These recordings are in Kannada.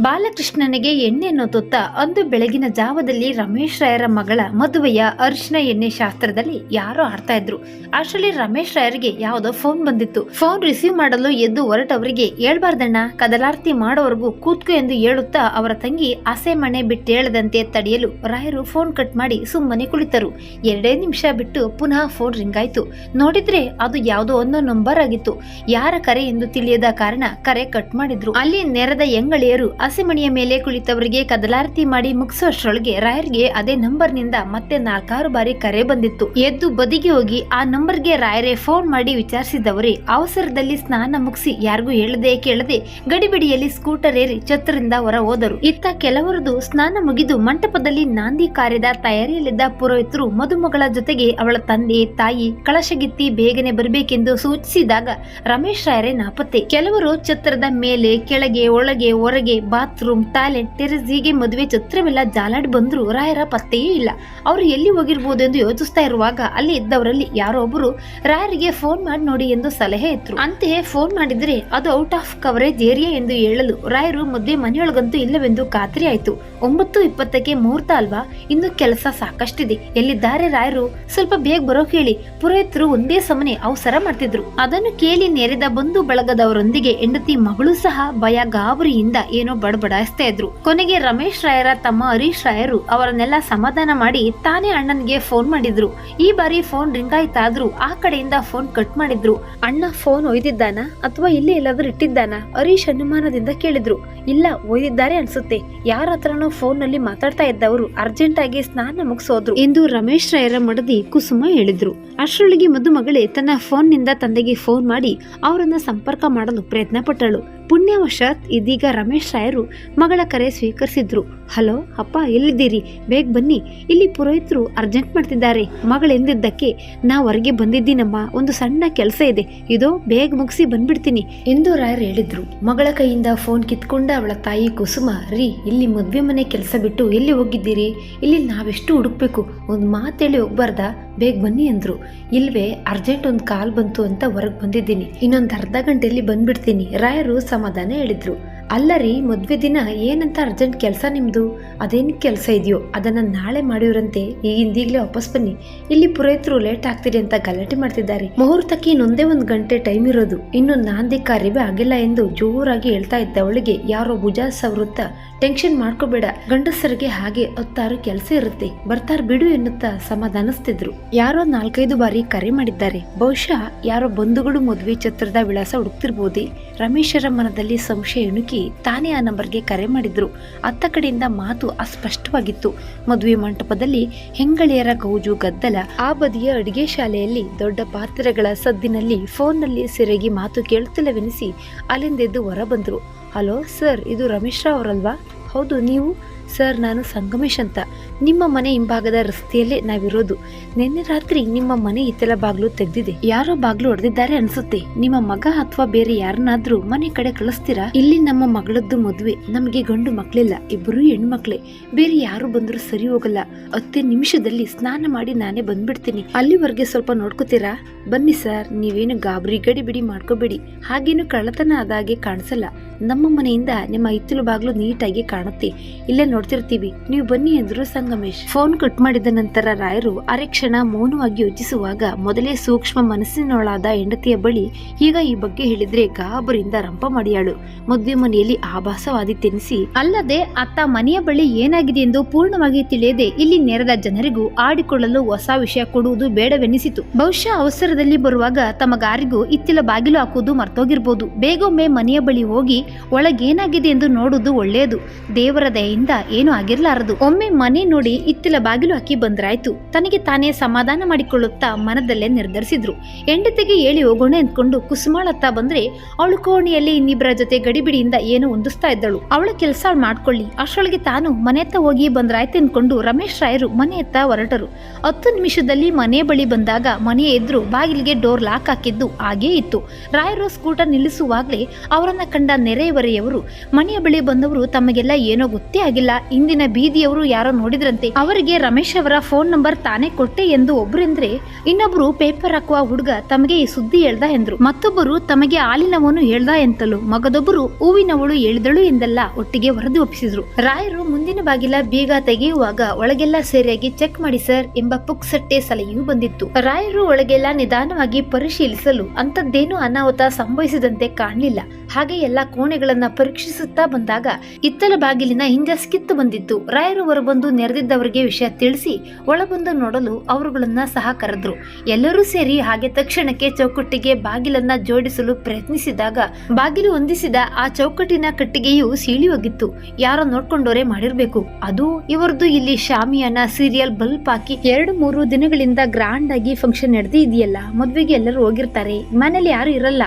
ಬಾಲಕೃಷ್ಣನಿಗೆ ಎಣ್ಣೆಯನ್ನು ತೊತ್ತ ಅಂದು ಬೆಳಗಿನ ಜಾವದಲ್ಲಿ ರಮೇಶ್ ರಾಯರ ಮಗಳ ಮದುವೆಯ ಅರ್ಶನ ಎಣ್ಣೆ ಶಾಸ್ತ್ರದಲ್ಲಿ ಯಾರೋ ಆಡ್ತಾ ಇದ್ರು. ಅಷ್ಟರಲ್ಲಿ ರಮೇಶ್ ರಾಯರಿಗೆ ಯಾವುದೋ ಫೋನ್ ಬಂದಿತ್ತು. ಫೋನ್ ರಿಸೀವ್ ಮಾಡಲು ಎದ್ದು ಹೊರಟವರಿಗೆ, ಹೇಳ್ಬಾರ್ದಣ್ಣ, ಕದಲಾರ್ತಿ ಮಾಡೋವರೆಗೂ ಕೂತ್ಕು ಎಂದು ಹೇಳುತ್ತಾ ಅವರ ತಂಗಿ ಆಸೆ ಮನೆ ಬಿಟ್ಟೇಳದಂತೆ ತಡೆಯಲು ರಾಯರು ಫೋನ್ ಕಟ್ ಮಾಡಿ ಸುಮ್ಮನೆ ಕುಳಿತರು. ಎರಡೇ ನಿಮಿಷ ಬಿಟ್ಟು ಪುನಃ ಫೋನ್ ರಿಂಗ್ ಆಯ್ತು. ನೋಡಿದ್ರೆ ಅದು ಯಾವುದೋ ಒಂದೋ ನಂಬರ್ ಆಗಿತ್ತು. ಯಾರ ಕರೆ ಎಂದು ತಿಳಿಯದ ಕಾರಣ ಕರೆ ಕಟ್ ಮಾಡಿದ್ರು. ಅಲ್ಲಿ ನೆರೆದ ಎಂಗಳಿಯರು ಹಸಿಮಣಿಯ ಮೇಲೆ ಕುಳಿತವರಿಗೆ ಕದಲಾರತಿ ಮಾಡಿ ಮುಗಿಸುವಷ್ಟರೊಳಗೆ ರಾಯರ್ಗೆ ಅದೇ ನಂಬರ್ನಿಂದ ಮತ್ತೆ ನಾಲ್ಕಾರು ಬಾರಿ ಕರೆ ಬಂದಿತ್ತು. ಎದ್ದು ಬದಿಗೆ ಹೋಗಿ ಆ ನಂಬರ್ಗೆ ರಾಯರೇ ಫೋನ್ ಮಾಡಿ ವಿಚಾರಿಸಿದವರೇ, ಅವಸರದಲ್ಲಿ ಸ್ನಾನ ಮುಗಿಸಿ ಯಾರಿಗೂ ಹೇಳದೆ ಕೇಳದೆ ಗಡಿಬಿಡಿಯಲ್ಲಿ ಸ್ಕೂಟರ್ ಏರಿ ಛತ್ರದಿಂದ ಹೊರ ಹೋದರು ಇತ್ತ ಕೆಲವರದು ಸ್ನಾನ ಮುಗಿದು ಮಂಟಪದಲ್ಲಿ ನಾಂದಿ ಕಾರ್ಯದ ತಯಾರಿಯಲ್ಲಿದ್ದ ಪುರೋಹಿತರು ಮದುಮಗಳ ಜೊತೆಗೆ ಅವಳ ತಂದೆ, ತಾಯಿ ಕಳಶಗಿತ್ತಿ ಬೇಗನೆ ಬರಬೇಕೆಂದು ಸೂಚಿಸಿದಾಗ ರಮೇಶ್ ರಾಯರೇ ನಾಪತ್ತೆ. ಕೆಲವರು ಛತ್ರದ ಮೇಲೆ ಕೆಳಗೆ, ಒಳಗೆ, ಹೊರಗೆ ಬಾತ್ರೂಮ್ ಟಾಯ್ಲೆಟ್ ಟೆರೆಸ್ ಹೀಗೆ ಮದುವೆ ಛತ್ರವೆಲ್ಲ ಜಾಲಾಡಿ ಬಂದ್ರು ರಾಯರ ಪತ್ತೆಯೇ ಇಲ್ಲ. ಅವರು ಎಲ್ಲಿ ಹೋಗಿರ್ಬೋದು ಎಂದು ಯೋಚಿಸ್ತಾ ಇರುವಾಗ ಅಲ್ಲಿ ಇದ್ದವರಲ್ಲಿ ಯಾರೋ ಒಬ್ಬರು ರಾಯರಿಗೆ ಫೋನ್ ಮಾಡಿ ನೋಡಿ ಎಂದು ಸಲಹೆ ಇತ್ತು ಅಂತೆಯೇ ಫೋನ್ ಮಾಡಿದ್ರೆ ಅದು ಔಟ್ ಆಫ್ ಕವರೇಜ್ ಏರಿಯಾ ಎಂದು ಹೇಳಲು ರಾಯರು ಮದುವೆ ಮನೆಯೊಳಗಂತೂ ಇಲ್ಲವೆಂದು ಖಾತ್ರಿ ಆಯ್ತು. ಒಂಬತ್ತು ಇಪ್ಪತ್ತಕ್ಕೆ ಮುಹೂರ್ತ ಅಲ್ವಾ? ಇನ್ನು ಕೆಲಸ ಸಾಕಷ್ಟಿದೆ. ಎಲ್ಲಿದ್ದಾರೆ ರಾಯರು? ಸ್ವಲ್ಪ ಬೇಗ ಬರೋ ಕೇಳಿ. ಪುರೋಹಿತರು ಒಂದೇ ಸಮನೆ ಅವಸರ ಮಾಡ್ತಿದ್ರು. ಅದನ್ನು ಕೇಳಿ ನೆರೆದ ಬಂಧು ಬಳಗದವರೊಂದಿಗೆ ಹೆಂಡತಿ ಮಗಳು ಸಹ ಭಯ ಗಾಬರಿಯಿಂದ ಏನೋ ಬಡಬಡಾಯಿಸ್ತಾ ಇದ್ರು. ಕೊನೆಗೆ ರಮೇಶ್ ರಾಯರ ತಮ್ಮ ಹರೀಶ್ ರಾಯರು ಅವರನ್ನೆಲ್ಲ ಸಮಾಧಾನ ಮಾಡಿ ತಾನೇ ಅಣ್ಣನಿಗೆ ಫೋನ್ ಮಾಡಿದ್ರು. ಈ ಬಾರಿ ಫೋನ್ ರಿಂಗ್ ಆಯ್ತಾದ್ರು ಆ ಕಡೆಯಿಂದ ಫೋನ್ ಕಟ್ ಮಾಡಿದ್ರು. ಅಣ್ಣ ಫೋನ್ ಒಯ್ದಿದ್ದಾನ ಅಥವಾ ಇಲ್ಲೇ ಎಲ್ಲಾದ್ರೂ ಇಟ್ಟಿದ್ದಾನ? ಹರೀಶ್ ಅನುಮಾನದಿಂದ ಕೇಳಿದ್ರು. ಇಲ್ಲ, ಒಯ್ದಿದ್ದಾರೆ ಅನ್ಸುತ್ತೆ. ಯಾರ ಹತ್ರನೋ ಫೋನ್ನಲ್ಲಿ ಮಾತಾಡ್ತಾ ಇದ್ದವರು ಅರ್ಜೆಂಟ್ ಆಗಿ ಸ್ನಾನ ಮುಗಿಸೋದ್ರು ಎಂದು ರಮೇಶ್ ರಾಯರ ಮಡದಿ ಕುಸುಮ ಹೇಳಿದ್ರು. ಅಷ್ಟರೊಳಗೆ ಮದುಮಗಳೇ ತನ್ನ ಫೋನ್ನಿಂದ ತಂದೆಗೆ ಫೋನ್ ಮಾಡಿ ಅವರನ್ನ ಸಂಪರ್ಕ ಮಾಡಲು ಪ್ರಯತ್ನ ಪಟ್ಟಳು ಪುಣ್ಯವಶಾತ್ ಇದೀಗ ರಮೇಶ್ ರಾಯರು ಮಗಳ ಕರೆ ಸ್ವೀಕರಿಸಿದ್ರು. ಹಲೋ, ಅಪ್ಪ ಎಲ್ಲಿದ್ದೀರಿ? ಬೇಗ ಬನ್ನಿ. ಇಲ್ಲಿ ಪುರೋಹಿತರು ಅರ್ಜೆಂಟ್ ಮಾಡ್ತಿದ್ದಾರೆ. ಮಗಳೆಂದಿದ್ದಕ್ಕೆ ನಾ ಹೊರಗೆ ಬಂದಿದ್ದೀನಮ್ಮ. ಒಂದು ಸಣ್ಣ ಕೆಲಸ ಇದೆ. ಇದು, ಬೇಗ ಮುಗಿಸಿ ಬಂದ್ಬಿಡ್ತೀನಿ. ಎಂದು ರಾಯರ್ ಹೇಳಿದ್ರು. ಮಗಳ ಕೈಯಿಂದ ಫೋನ್ ಕಿತ್ಕೊಂಡ ಅವಳ ತಾಯಿ ಕುಸುಮ, ರೀ, ಇಲ್ಲಿ ಮದುವೆ ಮನೆ ಕೆಲಸ ಬಿಟ್ಟು ಎಲ್ಲಿ ಹೋಗಿದ್ದೀರಿ? ಇಲ್ಲಿ ನಾವೆಷ್ಟು ಹುಡುಕ್ಬೇಕು? ಒಂದು ಮಾತೇಳಿ ಹೋಗ್ಬಾರ್ದಾ? ಬೇಗ ಬನ್ನಿ, ಅಂದ್ರು. ಇಲ್ವೇ, ಅರ್ಜೆಂಟ್ ಒಂದು ಕಾಲ್ ಬಂತು ಅಂತ ಹೊರಗೆ ಬಂದಿದ್ದೀನಿ. ಇನ್ನೊಂದು ಅರ್ಧ ಗಂಟೆಯಲ್ಲಿ ಬಂದ್ಬಿಡ್ತೀನಿ, ರಾಯರು ಸಮಾಧಾನ ಹೇಳಿದ್ರು. ಅಲ್ಲ ರೀ ಮದುವೆ ದಿನ ಏನಂತ ಅರ್ಜೆಂಟ್ ಕೆಲಸ ನಿಮ್ಮದು ಅದೇನು ಕೆಲಸ ಇದೆಯೋ, ಅದನ್ನು ನಾಳೆ ಮಾಡಿವ್ರಂತೆ. ಈಗಿಂದೀಗಲೇ ವಾಪಸ್ ಬನ್ನಿ. ಇಲ್ಲಿ ಪುರೋಹಿತರು ಲೇಟ್ ಆಗ್ತೀರಿ ಅಂತ ಗಲಾಟೆ ಮಾಡ್ತಿದ್ದಾರೆ. ಮುಹೂರ್ತಕ್ಕೆ ಇನ್ನೊಂದೇ ಒಂದು ಗಂಟೆ ಟೈಮ್ ಇರೋದು. ಇನ್ನು ನಾಂದಿ ಕಾರ್ಯವೇ ಆಗಿಲ್ಲ ಎಂದು ಜೋರಾಗಿ ಹೇಳ್ತಾ ಇದ್ದವಳಿಗೆ ಯಾರೋ ಭುಜ ಸವರುತ್ತಾ ಟೆನ್ಷನ್ ಮಾಡ್ಕೋಬೇಡ. ಗಂಡಸರಿಗೆ ಹಾಗೆ ಹೊತ್ತಾರು ಕೆಲಸ ಇರುತ್ತೆ. ಬರ್ತಾರ ಬಿಡು ಎನ್ನುತ್ತಾ ಸಮಾಧಾನಿಸ್ತಿದ್ರು. ಯಾರೋ ನಾಲ್ಕೈದು ಬಾರಿ ಕರೆ ಮಾಡಿದ್ದಾರೆ. ಬಹುಶಃ ಯಾರೋ ಬಂಧುಗಳು ಮದುವೆ ಛತ್ರದ ವಿಳಾಸ ಹುಡುಕ್ತಿರ್ಬೋದೇ. ರಮೇಶರ ಮನದಲ್ಲಿ ಸಂಶಯ ಇಣುಕಿ ತಾನೇ ಆ ನಂಬರ್ಗೆ ಕರೆ ಮಾಡಿದ್ರು. ಅತ್ತ ಕಡೆಯಿಂದ ಮಾತು ಅಸ್ಪಷ್ಟವಾಗಿತ್ತು. ಮದುವೆ ಮಂಟಪದಲ್ಲಿ ಹೆಂಗಳಿಯರ ಗೌಜು ಗದ್ದಲ, ಆ ಬದಿಯ ಅಡಿಗೆ ಶಾಲೆಯಲ್ಲಿ ದೊಡ್ಡ ಪಾತ್ರೆಗಳ ಸದ್ದಿನಲ್ಲಿ ಫೋನ್ನಲ್ಲಿ ಸೆರಗಿ ಮಾತು ಕೇಳುತ್ತಿಲ್ಲವೆನಿಸಿ ಅಲ್ಲಿಂದೆದ್ದು ಹೊರ ಬಂದ್ರು ಹಲೋ ಸರ್ ಇದು ರಮೇಶ್ ಅವರಲ್ವಾ? ಹೌದು ನೀವು ಸರ್, ನಾನು ಸಂಗಮೇಶ್ ಅಂತ. ನಿಮ್ಮ ಮನೆ ಹಿಂಭಾಗದ ರಸ್ತೆಯಲ್ಲೇ ನಾವಿರೋದು. ನಿನ್ನೆ ರಾತ್ರಿ ನಿಮ್ಮ ಮನೆ ಇತ್ತಲ ಬಾಗ್ಲು ತೆಗ್ದಿದೆ. ಯಾರೋ ಬಾಗ್ಲು ಹೊಡೆದಿದ್ದಾರೆ ಅನ್ಸುತ್ತೆ. ನಿಮ್ಮ ಮಗ ಅಥವಾ ಬೇರೆ ಯಾರನ್ನಾದ್ರೂ ಮನೆ ಕಡೆ ಕಳಿಸ್ತೀರಾ? ಇಲ್ಲಿ ನಮ್ಮ ಮಗಳದ್ದು ಮದುವೆ. ನಮಗೆ ಗಂಡು ಮಕ್ಳಿಲ್ಲ ಇಬ್ಬರು ಹೆಣ್ಮಕ್ಳೇ. ಬೇರೆ ಯಾರು ಬಂದ್ರು ಸರಿ ಹೋಗಲ್ಲ. ಹತ್ತೇ ನಿಮಿಷದಲ್ಲಿ ಸ್ನಾನ ಮಾಡಿ ನಾನೇ ಬಂದ್ಬಿಡ್ತೀನಿ. ಅಲ್ಲಿವರೆಗೆ ಸ್ವಲ್ಪ ನೋಡ್ಕೋತೀರಾ? ಬನ್ನಿ ಸರ್, ನೀವೇನು ಗಾಬರಿ ಗಡಿ ಬಿಡಿ ಮಾಡ್ಕೋಬೇಡಿ. ಹಾಗೇನು ಕಳ್ಳತನ ಆದಾಗೆ ಕಾಣಿಸಲ್ಲ. ನಮ್ಮ ಮನೆಯಿಂದ ನಿಮ್ಮ ಹಿತ್ತಲು ಬಾಗ್ಲು ನೀಟಾಗಿ ಕಾಣುತ್ತೆ. ಇಲ್ಲೇ ನೋಡ್ತಿರ್ತೀವಿ. ನೀವು ಬನ್ನಿ ಎಂದ್ರು ಸಂಗಮೇಶ್. ಫೋನ್ ಕಟ್ ಮಾಡಿದ ನಂತರ ರಾಯರು ಅರೆ ಕ್ಷಣ ಮೌನವಾಗಿ ಯೋಚಿಸುವಾಗ ಮೊದಲೇ ಸೂಕ್ಷ್ಮ ಮನಸ್ಸಿನೊಳಾದ ಹೆಂಡತಿಯ ಬಳಿ ಈಗ ಈ ಬಗ್ಗೆ ಹೇಳಿದ್ರೆ ಗಾಬರಿಂದ ರಂಪ ಮಾಡಿಯಾಳು. ಮದುವೆ ಮನೆಯಲ್ಲಿ ಆಭಾಸವಾದಿತ್ತೆನಿಸಿ ಅಲ್ಲದೆ ಅತ್ತ ಮನೆಯ ಬಳಿ ಏನಾಗಿದೆ ಎಂದು ಪೂರ್ಣವಾಗಿ ತಿಳಿಯದೆ ಇಲ್ಲಿ ನೆರೆದ ಜನರಿಗೂ ಆಡಿಕೊಳ್ಳಲು ಹೊಸ ವಿಷಯ ಕೊಡುವುದು ಬೇಡವೆನಿಸಿತು. ಬಹುಶಃ ಅವಸರದಲ್ಲಿ ಬರುವಾಗ ತಮಗಾರಿಗೂ ಇತ್ತಿಲ ಬಾಗಿಲು ಹಾಕುವುದು ಮರ್ತೋಗಿರ್ಬೋದು. ಬೇಗೊಮ್ಮೆ ಮನೆಯ ಬಳಿ ಹೋಗಿ ಒಳಗೇನಾಗಿದೆ ಎಂದು ನೋಡುವುದು ಒಳ್ಳೆಯದು. ದೇವರ ದಯೆಯಿಂದ ಏನು ಆಗಿರ್ಲಾರದು. ಒಮ್ಮೆ ಮನೆ ನೋಡಿ ಇತ್ತಿಲ ಬಾಗಿಲು ಹಾಕಿ ಬಂದ್ರಾಯ್ತು. ತನಗೆ ತಾನೇ ಸಮಾಧಾನ ಮಾಡಿಕೊಳ್ಳುತ್ತಾ ಮನದಲ್ಲೇ ನಿರ್ಧರಿಸಿದ್ರು. ಹೆಂಡತಿಗೆ ಹೇಳಿ ಹೋಗೋಣ ಅಂದ್ಕೊಂಡು ಕುಸುಮಾಳತ್ತ ಬಂದ್ರೆ ಅವಳು ಕೋಣೆಯಲ್ಲಿ ಇನ್ನಿಬ್ಬರ ಜೊತೆ ಗಡಿಬಿಡಿಯಿಂದ ಏನೋ ಹೊಂದಿಸ್ತಾ ಇದ್ದಳು. ಅವಳ ಕೆಲಸ ಮಾಡ್ಕೊಳ್ಳಿ. ಅಷ್ಟೊಳಗೆ ತಾನು ಮನೆಯತ್ತ ಹೋಗಿ ಬಂದ್ರಾಯ್ತು ಎಂದ್ಕೊಂಡು ರಮೇಶ್ ರಾಯರು ಮನೆಯತ್ತ ಹೊರಟರು. ಹತ್ತು ನಿಮಿಷದಲ್ಲಿ ಮನೆ ಬಳಿ ಬಂದಾಗ ಮನೆಯ ಎದುರು ಬಾಗಿಲಿಗೆ ಡೋರ್ ಲಾಕ್ ಹಾಕಿದ್ದು ಹಾಗೇ ಇತ್ತು. ರಾಯರು ಸ್ಕೂಟರ್ ನಿಲ್ಲಿಸುವಾಗಲೇ ಅವರನ್ನ ಕಂಡ ನೆರೆಯವರೆಯವರು ಮನೆಯ ಬಳಿ ಬಂದವರು ತಮಗೆಲ್ಲ ಏನೋ ಗೊತ್ತೇ ಆಗಿಲ್ಲ. ಇಂದಿನ ಬೀದಿಯವರು ಯಾರೋ ನೋಡಿದ್ರಂತೆ. ಅವರಿಗೆ ರಮೇಶ್ ಅವರ ಫೋನ್ ನಂಬರ್ ತಾನೇ ಕೊಟ್ಟೆ ಎಂದು ಒಬ್ರಂದ್ರೆ ಇನ್ನೊಬ್ರು ಪೇಪರ್ ಹಾಕುವ ಹುಡುಗ ತಮಗೆ ಈ ಸುದ್ದಿ ಹೇಳ್ದ ಎಂದ್ರು. ಮತ್ತೊಬ್ಬರು ತಮಗೆ ಹಾಲಿನವನು ಹೇಳ್ದ ಎಂತಲು. ಮಗದೊಬ್ಬರು ಹೂವಿನವಳು ಹೇಳಿದಳು ಎಂದೆಲ್ಲ, ಒಟ್ಟಿಗೆ ವರದಿ ಒಪ್ಪಿಸಿದ್ರು. ರಾಯರು ಮುಂದಿನ ಬಾಗಿಲ ಬೀಗ ತೆಗೆಯುವಾಗ ಒಳಗೆಲ್ಲ ಸರಿಯಾಗಿ ಚೆಕ್ ಮಾಡಿ ಸರ್ ಎಂಬ ಪುಕ್ಸಟ್ಟೆ ಸಲಹೆಯೂ ಬಂದಿತ್ತು. ರಾಯರು ಒಳಗೆಲ್ಲ ನಿಧಾನವಾಗಿ ಪರಿಶೀಲಿಸಲು ಅಂತದ್ದೇನು ಅನಾಹುತ ಸಂಭವಿಸಿದಂತೆ ಕಾಣಲಿಲ್ಲ. ಹಾಗೆ ಎಲ್ಲ ಕೋಣೆಗಳನ್ನ ಪರೀಕ್ಷಿಸುತ್ತಾ ಬಂದಾಗ ಇತ್ತಲ ಬಾಗಿಲಿನ ಹಿಂಜಸ್ ಕಿತ್ತು ಬಂದಿತ್ತು. ರಾಯರು ಹೊರಬಂದು ನೆರೆದಿದ್ದವರಿಗೆ ವಿಷಯ ತಿಳಿಸಿ ಒಳಬಂದು ನೋಡಲು ಅವರುಗಳನ್ನ ಸಹ ಕರೆದ್ರು. ಎಲ್ಲರೂ ಸೇರಿ ಹಾಗೆ ತಕ್ಷಣಕ್ಕೆ ಚೌಕಟ್ಟಿಗೆ ಬಾಗಿಲನ್ನ ಜೋಡಿಸಲು ಪ್ರಯತ್ನಿಸಿದಾಗ ಬಾಗಿಲು ಹೊಂದಿಸಿದ ಆ ಚೌಕಟ್ಟಿನ ಕಟ್ಟಿಗೆಯು ಸೀಳಿ ಹೋಗಿತ್ತು. ಯಾರೋ ನೋಡ್ಕೊಂಡೋರೆ ಮಾಡಿರ್ಬೇಕು. ಅದು ಇವರದು ಇಲ್ಲಿ ಶಾಮಿಯಾನ ಸೀರಿಯಲ್ ಬಲ್ಪ್ ಹಾಕಿ ಎರಡು ಮೂರು ದಿನಗಳಿಂದ ಗ್ರಾಂಡ್ ಆಗಿ ಫಂಕ್ಷನ್ ನಡೆದಿ ಇದೆಯಲ್ಲ ಮದ್ವೆಗೆ ಎಲ್ಲರೂ ಹೋಗಿರ್ತಾರೆ. ಮನೇಲಿ ಯಾರು ಇರಲ್ಲ.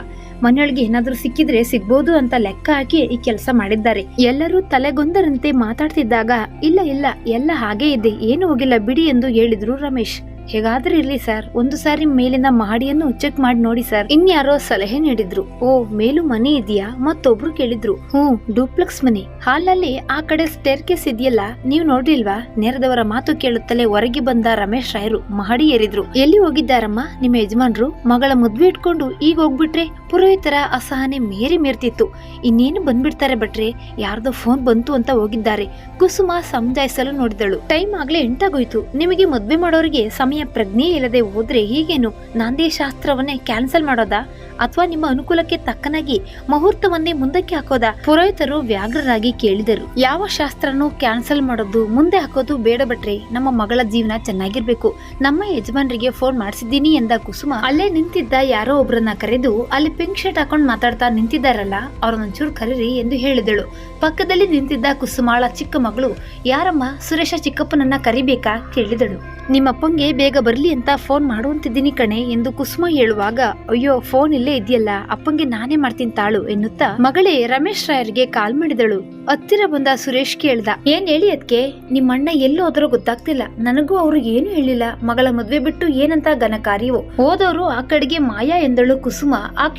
ಮನೆಯೊಳಗೆ ಏನಾದ್ರೂ ಸಿಕ್ಕಿದ್ರೆ ಸಿಗ್ಬೋದು ಅಂತ ಲೆಕ್ಕ ಹಾಕಿ ಈ ಕೆಲಸ ಮಾಡಿದ್ದಾರೆ. ಎಲ್ಲರೂ ತಲೆಗೊಂದರಂತೆ ಮಾತಾಡ್ತಿದ್ದಾಗ, ಇಲ್ಲ ಇಲ್ಲ, ಎಲ್ಲ ಹಾಗೇ ಇದೆ, ಏನು ಹೋಗಿಲ್ಲ, ಬಿಡಿ ಎಂದು ಹೇಳಿದ್ರು ರಮೇಶ್. ಹೇಗಾದ್ರೂ ಇರ್ಲಿ ಸರ್, ಒಂದು ಸಾರಿ ಮೇಲಿನ ಮಹಡಿಯನ್ನು ಚೆಕ್ ಮಾಡಿ ನೋಡಿ ಸರ್. ಇನ್ಯಾರೋ ಸಲಹೆ ನೀಡಿದ್ರು. ಓ, ಮೇಲು ಮನೆ ಇದೆಯಾ? ಮತ್ತೊಬ್ರು ಕೇಳಿದ್ರು. ಹ್ಞೂ, ಡೂಪ್ಲೆಕ್ಸ್ ಮನೆ. ಹಾಲಲ್ಲಿ ಆ ಕಡೆ ಸ್ಟೇರ್ ಕೇಸ್ ಇದೆಯಲ್ಲ, ನೀವು ನೋಡಿಲ್ವಾ ನೆರೆದವರ ಮಾತು ಕೇಳುತ್ತಲೇ ಹೊರಗೆ ಬಂದ ರಮೇಶ್ ರಾಯರು ಮಹಡಿ ಏರಿದ್ರು. ಎಲ್ಲಿ ಹೋಗಿದ್ದಾರಮ್ಮ, ನಿಮ್ಮ ಯಜಮಾನ್ರು? ಮಗಳ ಮದ್ವೆ ಇಟ್ಕೊಂಡು ಈಗ ಹೋಗ್ಬಿಟ್ರೆ? ಪುರೋಹಿತರ ಅಸಹನೆ ಮೇರಿ ಮೇರ್ತಿತ್ತು. ಇನ್ನೇನು ಬಂದ್ಬಿಡ್ತಾರೆ ಬಟ್ರೆ ಯಾರ್ದೋ ಫೋನ್ ಬಂತು ಅಂತ ಹೋಗಿದ್ದಾರೆ. ಕುಸುಮ ಸಮಜಾಯಿಸಲು ನೋಡಿದಳು. ಟೈಮ್ ಆಗ್ಲೇ ಎಂಟಾಗೋಯ್ತು. ನಿಮಗೆ ಮದ್ವೆ ಮಾಡೋರಿಗೆ ಸಮಯ ಪ್ರಜ್ಞೆ ಇಲ್ಲದೆ ಹೋದ್ರೆ ಹೀಗೇನು? ನಾಂದೇ ಶಾಸ್ತ್ರವನ್ನೇ ಕ್ಯಾನ್ಸಲ್ ಮಾಡೋದಾ? ಅಥವಾ ನಿಮ್ಮ ಅನುಕೂಲಕ್ಕೆ ತಕ್ಕನಾಗಿ ಮುಹೂರ್ತವನ್ನೇ ಮುಂದಕ್ಕೆ ಹಾಕೋದಾ? ಪುರೋಹಿತರು ವ್ಯಾಘ್ರರಾಗಿ ಕೇಳಿದರು. ಯಾವ ಶಾಸ್ತ್ರನೂ ಕ್ಯಾನ್ಸಲ್ ಮಾಡೋದು ಮುಂದೆ ಹಾಕೋದು ಬೇಡ ಬಟ್ರೆ ನಮ್ಮ ಮಗಳ ಜೀವನ ಚೆನ್ನಾಗಿರ್ಬೇಕು. ನಮ್ಮ ಯಜಮಾನರಿಗೆ ಫೋನ್ ಮಾಡಿಸಿದ್ದೀನಿ ಎಂದ ಕುಸುಮ ಅಲ್ಲೇ ನಿಂತಿದ್ದ ಯಾರೋ ಒಬ್ಬರನ್ನ ಕರೆದು ಅಲ್ಲಿ ಪಿಂಕ್ ಶರ್ಟ್ ಹಾಕೊಂಡು ಮಾತಾಡ್ತಾ ನಿಂತಿದ್ದಾರಲ್ಲ ಅವ್ರನ್ನೊಂಚೂರು ಕರೀರಿ ಎಂದು ಹೇಳಿದಳು. ಪಕ್ಕದಲ್ಲಿ ನಿಂತಿದ್ದ ಕುಸುಮಾಳ ಚಿಕ್ಕ ಮಗಳು, ಯಾರಮ್ಮ, ಸುರೇಶ ಚಿಕ್ಕಪ್ಪನನ್ನ ಕರಿಬೇಕಾ? ಕೇಳಿದಳು. ನಿಮ್ಮಪ್ಪಂಗೆ ಬೇಗ ಬರಲಿ ಅಂತ ಫೋನ್ ಮಾಡುವಂತಿದ್ದೀನಿ ಕಣೆ, ಎಂದು ಕುಸುಮ ಹೇಳುವಾಗ, ಅಯ್ಯೋ, ಫೋನ್ ಇಲ್ಲೇ ಇದೆಯಲ್ಲ, ಅಪ್ಪಂಗೆ ನಾನೇ ಮಾಡ್ತೀನಿ ತಾಳು, ಎನ್ನುತ್ತಾ ಮಗಳೇ ರಮೇಶ್ ರಾಯರ್ಗೆ ಕಾಲ್ ಮಾಡಿದಳು. ಹತ್ತಿರ ಬಂದ ಸುರೇಶ್ ಕೇಳ್ದ, ಏನ್ ಹೇಳಿ ಅದ್ಕೆ? ನಿಮ್ಮಣ್ಣ ಎಲ್ಲೋ ಹೋದ್ರೋ ಗೊತ್ತಾಗ್ತಿಲ್ಲ. ನನಗೂ ಅವ್ರು ಏನು ಹೇಳಿಲ್ಲ. ಮಗಳ ಮದ್ವೆ ಬಿಟ್ಟು ಏನಂತ ಘನಕಾರಿಯೋ? ಹೋದವರು ಆ ಕಡೆಗೆ ಮಾಯಾ ಎಂದಳು ಕುಸುಮ.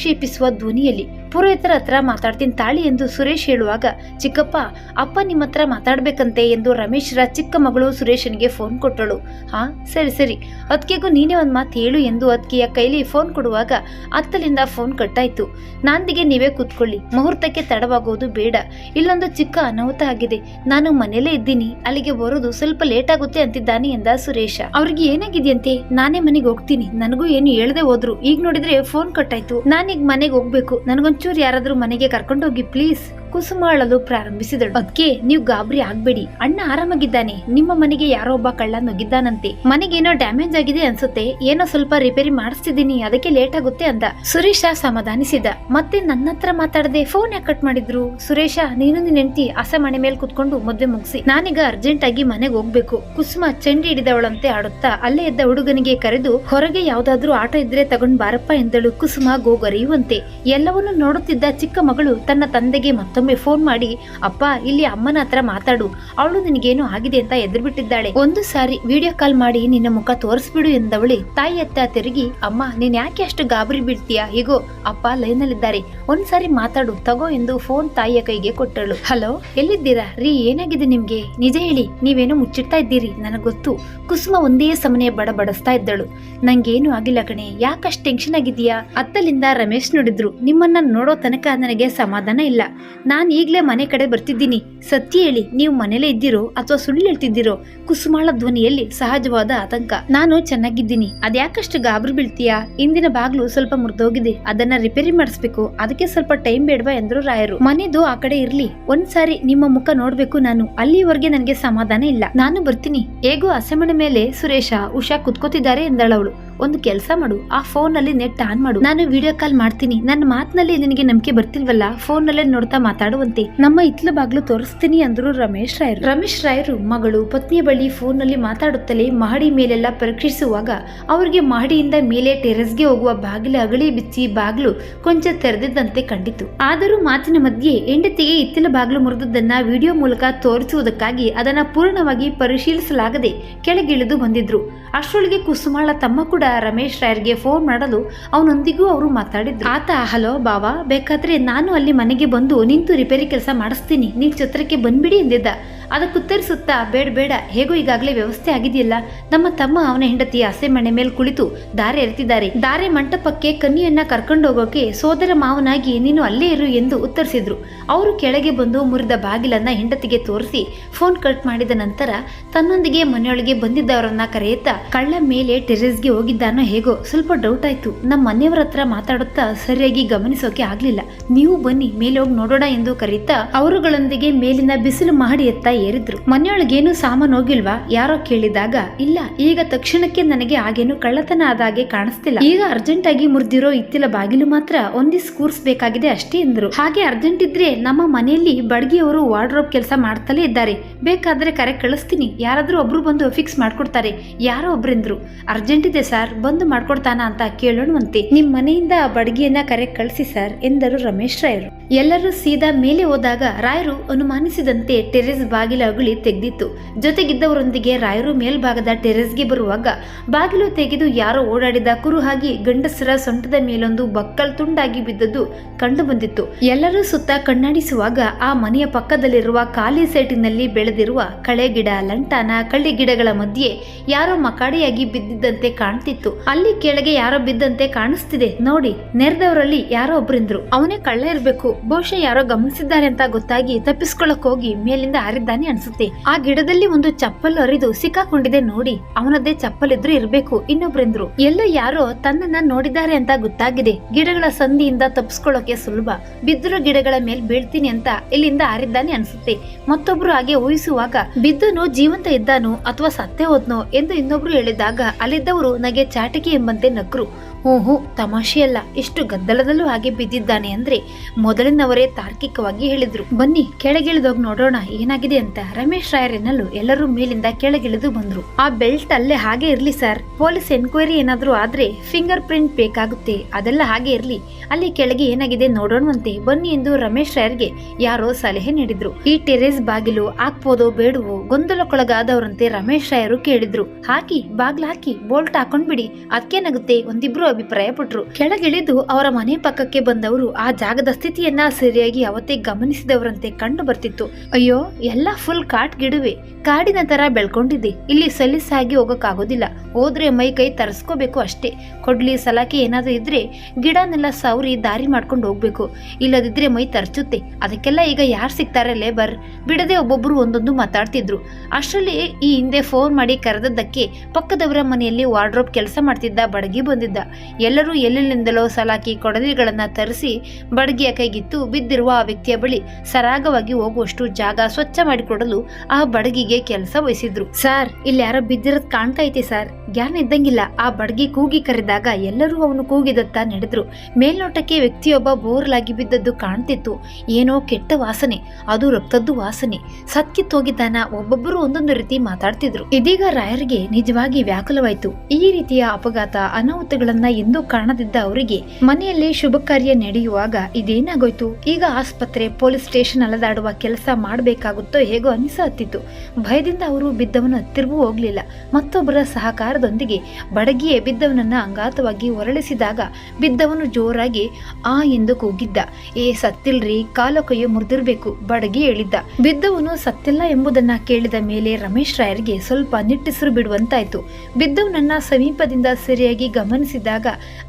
ಆಕ್ಷೇಪಿಸುವ ಧ್ವನಿಯಲ್ಲಿ ಪುರೋಹಿತರ ಹತ್ರ ಮಾತಾಡ್ತೀನಿ ತಾಳಿ ಎಂದು ಸುರೇಶ್ ಹೇಳುವಾಗ, ಚಿಕ್ಕಪ್ಪ, ಅಪ್ಪ ನಿಮ್ಮ ಹತ್ರ ಮಾತಾಡ್ಬೇಕಂತೆ ಎಂದು ರಮೇಶ್ರ ಚಿಕ್ಕ ಮಗಳು ಸುರೇಶನಿಗೆ ಫೋನ್ ಕೊಟ್ಟಳು. ಹಾ, ಸರಿ ಸರಿ. ಅದ್ಕೆಗೂ ನೀನೇ ಒಂದು ಮಾತು ಹೇಳು ಎಂದು ಅದ್ಕೆಯ ಕೈಲಿ ಫೋನ್ ಕೊಡುವಾಗ ಅತ್ತಲಿಂದ ಫೋನ್ ಕಟ್ಟಾಯ್ತು. ನಾಂದಿಗೆ ನೀವೇ ಕೂತ್ಕೊಳ್ಳಿ. ಮುಹೂರ್ತಕ್ಕೆ ತಡವಾಗೋದು ಬೇಡ. ಇಲ್ಲೊಂದು ಚಿಕ್ಕ ಅನಾಹುತ ಆಗಿದೆ. ನಾನು ಮನೇಲೇ ಇದ್ದೀನಿ. ಅಲ್ಲಿಗೆ ಬರೋದು ಸ್ವಲ್ಪ ಲೇಟ್ ಆಗುತ್ತೆ ಅಂತಿದ್ದಾನೆ ಎಂದ ಸುರೇಶ. ಅವ್ರಿಗೆ ಏನಾಗಿದೆಯಂತೆ? ನಾನೇ ಮನೆಗೆ ಹೋಗ್ತೀನಿ. ನನಗೂ ಏನು ಹೇಳದೆ ಹೋದ್ರು. ಈಗ ನೋಡಿದ್ರೆ ಫೋನ್ ಕಟ್ಟಾಯ್ತು. ನಾನೀಗ ಮನೆಗೆ ಹೋಗ್ಬೇಕು. ನನಗೊಂಚೂರು ಯಾರಾದರೂ ಮನೆಗೆ ಕರ್ಕೊಂಡೋಗಿ ಪ್ಲೀಸ್ ಕುಸುಮ ಅಳಲು ಪ್ರಾರಂಭಿಸಿದಳು. ಅದಕ್ಕೆ ನೀವು ಗಾಬರಿ ಆಗ್ಬೇಡಿ. ಅಣ್ಣ ಆರಾಮಾಗಿದ್ದಾನೆ. ನಿಮ್ಮ ಮನೆಗೆ ಯಾರೋ ಒಬ್ಬ ಕಳ್ಳ ನುಗ್ಗಿದ್ದಾನಂತೆ. ಮನೆಗೇನೋ ಡ್ಯಾಮೇಜ್ ಆಗಿದೆ ಅನ್ಸುತ್ತೆ. ಏನೋ ಸ್ವಲ್ಪ ರಿಪೇರಿ ಮಾಡಿಸ್ತಿದ್ದೀನಿ. ಅದಕ್ಕೆ ಲೇಟ್ ಆಗುತ್ತೆ ಅಂದ. ಸುರೇಶ ಸಮಾಧಾನಿಸಿದ. ಮತ್ತೆ ನನ್ನ ಹತ್ರ ಮಾತಾಡದೆ ಫೋನ್ ಯಾಕೆ ಕಟ್ ಮಾಡಿದ್ರು? ಸುರೇಶ, ನೀನು ನಿನ್ ಹೆಂಡತಿ ಹಸೆ ಮನೆ ಮೇಲೆ ಕುತ್ಕೊಂಡು ಮದ್ವೆ ಮುಗಿಸಿ. ನಾನೀಗ ಅರ್ಜೆಂಟ್ ಆಗಿ ಮನೆಗೆ ಹೋಗ್ಬೇಕು. ಕುಸುಮ ಚೆಂಡಿ ಹಿಡಿದವಳಂತೆ ಆಡುತ್ತಾ ಅಲ್ಲೇ ಇದ್ದ ಹುಡುಗನಿಗೆ ಕರೆದು, ಹೊರಗೆ ಯಾವ್ದಾದ್ರೂ ಆಟೋ ಇದ್ರೆ ತಗೊಂಡ್ ಬಾರಪ್ಪ ಎಂದಳು ಕುಸುಮ ಗೋಗರಿಯುವಂತೆ. ಎಲ್ಲವನ್ನೂ ನೋಡುತ್ತಿದ್ದ ಚಿಕ್ಕ ಮಗಳು ತನ್ನ ತಂದೆಗೆ ಮತ್ತೊಮ್ಮೆ ಫೋನ್ ಮಾಡಿ, ಅಪ್ಪ, ಇಲ್ಲಿ ಅಮ್ಮನ ಹತ್ರ ಮಾತಾಡು. ಅವಳು ನಿನಗೇನು ಆಗಿದೆ ಅಂತ ಎದುರುಬಿಟ್ಟಿದ್ದಾಳೆ. ಒಂದು ಸಾರಿ ವಿಡಿಯೋ ಕಾಲ್ ಮಾಡಿ ನಿನ್ನ ಮುಖ ತೋರಿಸ್ಬಿಡು ಎಂದವಳಿ ತಾಯಿ ಅತ್ತ ತಿರುಗಿ, ಅಮ್ಮ, ನೀನ್ ಯಾಕೆ ಅಷ್ಟು ಗಾಬರಿ ಬೀಳ್ತೀಯಾ? ಹೀಗೋ, ಅಪ್ಪ ಲೈನಲ್ಲಿದ್ದಾರೆ. ಒಂದ್ಸಾರಿ ಮಾತಾಡು, ತಗೋ ಎಂದು ಫೋನ್ ತಾಯಿಯ ಕೈಗೆ ಕೊಟ್ಟಳು. ಹಲೋ, ಎಲ್ಲಿದ್ದೀರಾ? ರೀ, ಏನಾಗಿದೆ ನಿಮ್ಗೆ? ನಿಜ ಹೇಳಿ, ನೀವೇನೋ ಮುಚ್ಚಿಡ್ತಾ ಇದ್ದೀರಿ? ನನಗೊತ್ತು ಗೊತ್ತು. ಕುಸುಮ ಒಂದೇ ಸಮನೆ ಬಡಬಡಿಸ್ತಾ ಇದ್ದಳು. ನಂಗೇನು ಆಗಿಲ್ಲ ಕಣೆ. ಯಾಕಷ್ಟು ಟೆನ್ಷನ್ ಆಗಿದೀಯಾ ಅತ್ತಲಿಂದ ರಮೇಶ್ ನೋಡಿದ್ರು. ನಿಮ್ಮನ್ನ ನೋಡೋ ತನಕ ನನಗೆ ಸಮಾಧಾನ ಇಲ್ಲ. ನಾನ್ ಈಗಲೇ ಮನೆ ಕಡೆ ಬರ್ತಿದ್ದೀನಿ. ಸತ್ಯ ಹೇಳಿ, ನೀವು ಮನೇಲೇ ಇದ್ದೀರೋ ಅಥವಾ ಸುಳ್ಳು ಹೇಳ್ತಿದ್ದೀರೋ? ಕುಸುಮಾಳ ಧ್ವನಿಯಲ್ಲಿ ಸಹಜವಾದ ಆತಂಕ. ನಾನು ಚೆನ್ನಾಗಿದ್ದೀನಿ. ಅದ್ಯಾಕಷ್ಟು ಗಾಬರಿ ಬೀಳ್ತೀಯಾ? ಇಂದಿನ ಬಾಗ್ಲು ಸ್ವಲ್ಪ ಮುರಿದೋಗಿದೆ. ಅದನ್ನ ರಿಪೇರಿ ಮಾಡಿಸ್ಬೇಕು. ಅದಕ್ಕೆ ಸ್ವಲ್ಪ ಟೈಮ್ ಬೇಡವಾ ಎಂದ್ರು ರಾಯರು. ಮನೆದು ಆ ಕಡೆ ಇರ್ಲಿ. ಒಂದ್ಸಾರಿ ನಿಮ್ಮ ಮುಖ ನೋಡ್ಬೇಕು ನಾನು. ಅಲ್ಲಿವರೆಗೆ ನನಗೆ ಸಮಾಧಾನ ಇಲ್ಲ. ನಾನು ಬರ್ತೀನಿ. ಹೇಗೋ ಅಸೆಮಣೆ ಮೇಲೆ ಸುರೇಶ, ಉಷಾ ಕುತ್ಕೋತಿದ್ದಾರೆ ಎಂದಳವಳು. ಒಂದು ಕೆಲಸ ಮಾಡು, ಆ ಫೋನ್ನಲ್ಲಿ ನೆಟ್ ಆನ್ ಮಾಡು. ನಾನು ವಿಡಿಯೋ ಕಾಲ್ ಮಾಡ್ತೀನಿ. ನನ್ನ ಮಾತಿನಲ್ಲಿ ನಿನಗೆ ನಂಬಿಕೆ ಬರ್ತಿಲ್ವಲ್ಲ? ಫೋನ್ ನಲ್ಲೇ ನೋಡ್ತಾ ಮಾತಾಡುವಂತೆ. ನಮ್ಮ ಇತ್ಲ ಬಾಗ್ಲು ತೋರಿಸ್ತೀನಿ ಅಂದ್ರು ರಮೇಶ್ ರಾಯರು. ರಮೇಶ್ ರಾಯರು ಮಗಳು ಪತ್ನಿಯ ಬಳಿ ಫೋನ್ನಲ್ಲಿ ಮಾತಾಡುತ್ತಲೇ ಮಹಡಿ ಮೇಲೆಲ್ಲ ಪರೀಕ್ಷಿಸುವಾಗ, ಅವರಿಗೆ ಮಹಡಿಯಿಂದ ಮೇಲೆ ಟೆರೆಸ್ಗೆ ಹೋಗುವ ಬಾಗಿಲ ಅಗಳಿ ಬಿಚ್ಚಿ ಬಾಗಿಲು ಕೊಂಚ ತೆರೆದಿದ್ದಂತೆ ಕಂಡಿತು. ಆದರೂ ಮಾತಿನ ಮಧ್ಯೆ ಹೆಂಡತಿಗೆ ಇತ್ತಿಲ ಬಾಗಿಲು ಮುರಿದದ್ದನ್ನ ವಿಡಿಯೋ ಮೂಲಕ ತೋರಿಸುವುದಕ್ಕಾಗಿ ಅದನ್ನ ಪೂರ್ಣವಾಗಿ ಪರಿಶೀಲಿಸಲಾಗದೆ ಕೆಳಗಿಳಿದು ಬಂದಿದ್ರು. ಅಷ್ಟರೊಳಗೆ ಕುಸುಮಾಳ ತಮ್ಮ ಕೂಡ ರಮೇಶ್ ರಾಯರ್ಗೆ ಫೋನ್ ಮಾಡಲು ಅವನೊಂದಿಗೂ ಅವರು ಮಾತಾಡಿದ್ರು. ಆತ, ಹಲೋ ಬಾವಾ, ಬೇಕಾದ್ರೆ ನಾನು ಅಲ್ಲಿ ಮನೆಗೆ ಬಂದು ನಿಂತು ರಿಪೇರಿ ಕೆಲಸ ಮಾಡಿಸ್ತೀನಿ. ನೀವು ಛತ್ರಕ್ಕೆ ಬಂದ್ಬಿಡಿ ಎಂದಿದ್ದ. ಅದಕ್ಕೆ ಉತ್ತರಿಸುತ್ತಾ ಬೇಡ ಬೇಡ, ಹೇಗೋ ಈಗಾಗಲೇ ವ್ಯವಸ್ಥೆ ಆಗಿದೆಯಲ್ಲ, ನಮ್ಮ ತಮ್ಮ ಅವನ ಹೆಂಡತಿ ಹಸೆ ಮನೆ ಮೇಲೆ ಕುಳಿತು ದಾರೆ ಎರೆತಿದ್ದಾರೆ. ದಾರೆ ಮಂಟಪಕ್ಕೆ ಕನ್ನಿಯನ್ನ ಕರ್ಕೊಂಡು ಹೋಗೋಕೆ ಸೋದರ ಮಾವನಾಗಿ ನೀನು ಅಲ್ಲೇ ಇರು ಎಂದು ಉತ್ತರಿಸಿದ್ರು. ಅವರು ಕೆಳಗೆ ಬಂದು ಮುರಿದ ಬಾಗಿಲನ್ನ ಹೆಂಡತಿಗೆ ತೋರಿಸಿ ಫೋನ್ ಕಟ್ ಮಾಡಿದ ನಂತರ ತನ್ನೊಂದಿಗೆ ಮನೆಯೊಳಗೆ ಬಂದಿದ್ದವರನ್ನ ಕರೆಯುತ್ತಾ, ಕಳ್ಳ ಮೇಲೆ ಟೆರೆಸ್ಗೆ ಹೋಗಿದ್ದಾನೋ ಹೇಗೋ ಸ್ವಲ್ಪ ಡೌಟ್ ಆಯ್ತು. ನಮ್ಮ ಮನೆಯವರ ಹತ್ರ ಮಾತಾಡುತ್ತಾ ಸರಿಯಾಗಿ ಗಮನಿಸೋಕೆ ಆಗ್ಲಿಲ್ಲ. ನೀವು ಬನ್ನಿ ಮೇಲೆ ಹೋಗಿ ನೋಡೋಣ ಎಂದು ಕರೀತಾ, ಅವರುಗಳೊಂದಿಗೆ ಮೇಲಿನ ಬಿಸಿಲು ಮಾಡಿ ಎತ್ತ ಏರಿದ್ರು. ಮನೆಯೊಳಗೇನು ಸಾಮಾನು ಹೋಗಿಲ್ವಾ? ಯಾರೋ ಕೇಳಿದಾಗ, ಇಲ್ಲ, ಈಗ ತಕ್ಷಣಕ್ಕೆ ನನಗೆ ಆಗೇನು ಕಳ್ಳತನ ಆದಾಗೆ ಕಾಣಿಸ್ತಿಲ್ಲ. ಈಗ ಅರ್ಜೆಂಟ್ ಆಗಿ ಮುರಿದಿರೋ ಇತ್ತಿಲ ಬಾಗಿಲು ಮಾತ್ರ ಒಂದಿಸ್ ಕೂರ್ಸ್ಬೇಕಾಗಿದೆ ಅಷ್ಟೇ, ಎಂದ್ರು. ಹಾಗೆ ಅರ್ಜೆಂಟ್ ಇದ್ರೆ ನಮ್ಮ ಮನೆಯಲ್ಲಿ ಬಡ್ಗಿಯವರು ವಾರ್ಡ್ರೋಬ್ ಕೆಲಸ ಮಾಡ್ತಲೇ ಇದ್ದಾರೆ. ಬೇಕಾದ್ರೆ ಕರೆ ಕಳಿಸ್ತೀನಿ. ಯಾರಾದ್ರೂ ಒಬ್ರು ಬಂದು ಫಿಕ್ಸ್ ಮಾಡ್ಕೊಡ್ತಾರೆ. ಯಾರೋ ಒಬ್ರಿಂದ್ರು. ಅರ್ಜೆಂಟ್ ಇದೆ ಸರ್, ಬಂದು ಮಾಡ್ಕೊಡ್ತಾನ ಅಂತ ಕೇಳೋಣವಂತೆ ನಿಮ್ ಮನೆಯಿಂದ ಬಡ್ಗಿಯನ್ನ ಕರೆ ಕಳಿಸಿ ಸರ್, ಎಂದರು ರಮೇಶ್ ರಾಯರು ಎಲ್ಲರೂ ಸೀದಾ ಮೇಲೆ ಹೋದಾಗ ರಾಯರು ಅನುಮಾನಿಸಿದಂತೆ ಟೆರೆಸ್ ಬಾಗಿಲ ಅಗುಳಿ ತೆಗೆದಿತ್ತು. ಜೊತೆಗಿದ್ದವರೊಂದಿಗೆ ರಾಯರು ಮೇಲ್ಭಾಗದ ಟೆರೆಸ್ಗೆ ಬರುವಾಗ ಬಾಗಿಲು ತೆಗೆದು ಯಾರೋ ಓಡಾಡಿದ ಕುರುಹಾಗಿ ಗಂಡಸರ ಸೊಂಟದ ಮೇಲೊಂದು ಬಕ್ಕಲ್ ತುಂಡಾಗಿ ಬಿದ್ದದ್ದು ಕಂಡು ಬಂದಿತ್ತು ಎಲ್ಲರೂ ಸುತ್ತ ಕಣ್ಣಾಡಿಸುವಾಗ ಆ ಮನೆಯ ಪಕ್ಕದಲ್ಲಿರುವ ಖಾಲಿ ಸೈಟಿನಲ್ಲಿ ಬೆಳೆದಿರುವ ಕಳೆ ಗಿಡ, ಲಂಟಾನ, ಕಳ್ಳಿ ಗಿಡಗಳ ಮಧ್ಯೆ ಯಾರೋ ಮಕಾಡಿಯಾಗಿ ಬಿದ್ದಿದ್ದಂತೆ ಕಾಣ್ತಿತ್ತು. ಅಲ್ಲಿ ಕೆಳಗೆ ಯಾರೋ ಬಿದ್ದಂತೆ ಕಾಣಿಸ್ತಿದೆ. ನೋಡಿ, ನೆರೆದವರಲ್ಲಿ ಯಾರೋ ಒಬ್ರಿಂದ್ರು ಅವನೇ ಕಳ್ಳ ಇರ್ಬೇಕು. ಬಹುಶಃ ಯಾರೋ ಗಮನಿಸಿದ್ದಾರೆ ಅಂತ ಗೊತ್ತಾಗಿ ತಪ್ಪಿಸ್ಕೊಳಕ್ ಹೋಗಿ ಮೇಲಿಂದ ಹಾರಿದ್ದಾನೆ ಅನ್ಸುತ್ತೆ. ಆ ಗಿಡದಲ್ಲಿ ಒಂದು ಚಪ್ಪಲ್ ಹರಿದು ಸಿಕ್ಕಾಕೊಂಡಿದೆ ನೋಡಿ. ಅವನದ್ದೇ ಚಪ್ಪಲ್ ಇದ್ರೂ ಇರ್ಬೇಕು, ಇನ್ನೊಬ್ರಿಂದ್ರು. ಎಲ್ಲ ಯಾರೋ ತನ್ನನ್ನ ನೋಡಿದ್ದಾರೆ ಅಂತ ಗೊತ್ತಾಗಿದೆ. ಗಿಡಗಳ ಸಂಧಿಯಿಂದ ತಪ್ಪಿಸ್ಕೊಳ್ಳೋಕೆ ಸುಲಭ. ಬಿದ್ದಿರೋ ಗಿಡಗಳ ಮೇಲೆ ಬೀಳ್ತೀನಿ ಅಂತ ಇಲ್ಲಿಂದ ಹಾರಿದ್ದಾನೆ ಅನ್ಸುತ್ತೆ. ಮತ್ತೊಬ್ರು ಹಾಗೆ ಊಹಿಸುವಾಗ, ಬಿದ್ದನು ಜೀವಂತ ಇದ್ದಾನೋ ಅಥವಾ ಸತ್ತೇ ಹೋದ್ನೋ ಎಂದು ಇನ್ನೊಬ್ರು ಹೇಳಿದಾಗ, ಅಲ್ಲಿದ್ದವರು ನಗೆ ಚಾಟಿಕೆ ಎಂಬಂತೆ ನಕ್ರು ಹ್ಞೂ ತಮಾಷೆಯಲ್ಲ ಇಷ್ಟು ಗದ್ದಲದಲ್ಲೂ ಹಾಗೆ ಬಿದ್ದಿದ್ದಾನೆ ಅಂದ್ರೆ ಮೊದಲಿನವರೇ ತಾರ್ಕಿಕವಾಗಿ ಹೇಳಿದ್ರು. ಬನ್ನಿ, ಕೆಳಗಿಳಿದೋಗಿ ನೋಡೋಣ ಏನಾಗಿದೆ ಅಂತ ರಮೇಶ್ ರಾಯರೆನ್ನಲು ಎಲ್ಲರೂ ಮೇಲಿಂದ ಕೆಳಗಿಳಿದು ಬಂದ್ರು. ಆ ಬೆಲ್ಟ್ ಅಲ್ಲೇ ಹಾಗೆ ಇರ್ಲಿ ಸರ್. ಪೊಲೀಸ್ ಎನ್ಕ್ವೈರಿ ಏನಾದ್ರೂ ಆದ್ರೆ ಫಿಂಗರ್ ಪ್ರಿಂಟ್ ಬೇಕಾಗುತ್ತೆ. ಅದೆಲ್ಲ ಹಾಗೆ ಇರ್ಲಿ. ಅಲ್ಲಿ ಕೆಳಗೆ ಏನಾಗಿದೆ ನೋಡೋಣವಂತೆ ಬನ್ನಿ ಎಂದು ರಮೇಶ್ ರಾಯರ್ಗೆ ಯಾರೋ ಸಲಹೆ ನೀಡಿದ್ರು. ಈ ಟೆರೇಸ್ ಬಾಗಿಲು ಹಾಕ್ಬೋದೋ ಬೇಡವೋ ಗೊಂದಲಕ್ಕೊಳಗಾದವರಂತೆ ರಮೇಶ್ ರಾಯರು ಕೇಳಿದ್ರು. ಹಾಕಿ, ಬಾಗ್ಲು ಹಾಕಿ, ಬೋಲ್ಟ್ ಹಾಕೊಂಡ್ಬಿಡಿ. ಅದಕ್ಕೇನಾಗುತ್ತೆ ಒಂದಿಬ್ರು ಅಭಿಪ್ರಾಯ ಪಟ್ರು ಕೆಳಗಿಳಿದು ಅವರ ಮನೆ ಪಕ್ಕಕ್ಕೆ ಬಂದವರು ಆ ಜಾಗದ ಸ್ಥಿತಿಯನ್ನ ಸರಿಯಾಗಿ ಅವತ್ತೇ ಗಮನಿಸಿದವರಂತೆ ಕಂಡು ಬರ್ತಿತ್ತು. ಅಯ್ಯೋ, ಎಲ್ಲ ಫುಲ್ ಕಾಟ್ ಗಿಡವೆ. ಕಾಡಿನ ತರ ಬೆಳ್ಕೊಂಡಿದೆ. ಇಲ್ಲಿ ಸಲೀಸಾಗಿ ಹೋಗಕ್ಕಾಗೋದಿಲ್ಲ. ಹೋದ್ರೆ ಮೈ ಕೈ ತರಿಸ್ಕೋಬೇಕು ಅಷ್ಟೇ. ಕೊಡ್ಲಿ ಸಲಾಕೆ ಏನಾದ್ರೂ ಇದ್ರೆ ಗಿಡನೆಲ್ಲ ಸವರಿ ದಾರಿ ಮಾಡ್ಕೊಂಡು ಹೋಗ್ಬೇಕು. ಇಲ್ಲದಿದ್ರೆ ಮೈ ತರ್ಚುತ್ತೆ. ಅದಕ್ಕೆಲ್ಲ ಈಗ ಯಾರು ಸಿಗ್ತಾರೆ ಲೇಬರ್ ಬಿಡದೆ ಒಬ್ಬೊಬ್ರು ಒಂದೊಂದು ಮಾತಾಡ್ತಿದ್ರು. ಅಷ್ಟರಲ್ಲಿ ಈ ಹಿಂದೆ ಫೋನ್ ಮಾಡಿ ಕರೆದದ್ದಕ್ಕೆ ಪಕ್ಕದವರ ಮನೆಯಲ್ಲಿ ವಾರ್ಡ್ರೋಬ್ ಕೆಲಸ ಮಾಡ್ತಿದ್ದ ಬಡಗಿ ಬಂದಿದ್ದ. ಎಲ್ಲರೂ ಎಲ್ಲೆಲ್ಲಿಂದಲೋ ಸಲಾಕಿ ಕೊಡಲಿಗಳನ್ನ ತರಿಸಿ ಬಡಗಿಯ ಕೈಗಿತ್ತು ಬಿದ್ದಿರುವ ಆ ವ್ಯಕ್ತಿಯ ಬಳಿ ಸರಾಗವಾಗಿ ಹೋಗುವಷ್ಟು ಜಾಗ ಸ್ವಚ್ಛ ಮಾಡಿಕೊಡಲು ಆ ಬಡಗಿಗೆ ಕೆಲಸ ವಹಿಸಿದ್ರು. ಸರ್, ಇಲ್ಲಿ ಯಾರೋ ಬಿದ್ದಿರೋದ್ ಕಾಣ್ತಾ ಐತಿ ಸರ್. ಜ್ಞಾನ ಇದ್ದಂಗಿಲ್ಲ. ಆ ಬಡಗಿ ಕೂಗಿ ಕರೆದಾಗ ಎಲ್ಲರೂ ಅವನು ಕೂಗಿದತ್ತ ನಡೆದ್ರು. ಮೇಲ್ನೋಟಕ್ಕೆ ವ್ಯಕ್ತಿಯೊಬ್ಬ ಬೋರ್ಲಾಗಿ ಬಿದ್ದದ್ದು ಕಾಣ್ತಿತ್ತು. ಏನೋ ಕೆಟ್ಟ ವಾಸನೆ, ಅದು ರಕ್ತದ್ದು ವಾಸನೆ. ಸತ್ಕಿತ್ತೋಗಿದ್ದಾನ ಒಬ್ಬೊಬ್ಬರು ಒಂದೊಂದು ರೀತಿ ಮಾತಾಡ್ತಿದ್ರು. ಇದೀಗ ರಾಯರಿಗೆ ನಿಜವಾಗಿ ವ್ಯಾಕುಲವಾಯ್ತು. ಈ ರೀತಿಯ ಅಪಘಾತ ಅನಾಹುತಗಳನ್ನ ಎಂದೂ ಕಾಣದಿದ್ದ ಅವರಿಗೆ ಮನೆಯಲ್ಲಿ ಶುಭ ಕಾರ್ಯ ನಡೆಯುವಾಗ ಇದೇನಾಗೋಯ್ತು? ಈಗ ಆಸ್ಪತ್ರೆ, ಪೊಲೀಸ್ ಸ್ಟೇಷನ್ ಅಲದಾಡುವ ಕೆಲಸ ಮಾಡಬೇಕಾಗುತ್ತೋ ಹೇಗೋ ಅನಿಸತ್ತಿತ್ತು ಭಯದಿಂದ ಅವರು ಬಿದ್ದವನ ಹತ್ತಿರವೂ ಹೋಗ್ಲಿಲ್ಲ. ಮತ್ತೊಬ್ಬರ ಸಹಕಾರದೊಂದಿಗೆ ಬಡಗಿಯೇ ಬಿದ್ದವನನ್ನ ಅಂಗಾತವಾಗಿ ಹೊರಳಿಸಿದಾಗ ಬಿದ್ದವನು ಜೋರಾಗಿ ಆ ಎಂದು ಕೂಗಿದ್ದ. ಏ ಸತ್ತಿಲ್ರಿ, ಕಾಲು ಕೈಯೋ ಮುರಿದಿರ್ಬೇಕು, ಬಡಗಿ ಹೇಳಿದ್ದ. ಬಿದ್ದವನು ಸತ್ತಿಲ್ಲ ಎಂಬುದನ್ನ ಕೇಳಿದ ಮೇಲೆ ರಮೇಶ್ ರಾಯರ್ಗೆ ಸ್ವಲ್ಪ ನಿಟ್ಟಿಸಿರು ಬಿಡುವಂತಾಯ್ತು. ಬಿದ್ದವನನ್ನ ಸಮೀಪದಿಂದ ಸರಿಯಾಗಿ ಗಮನಿಸಿದಾಗ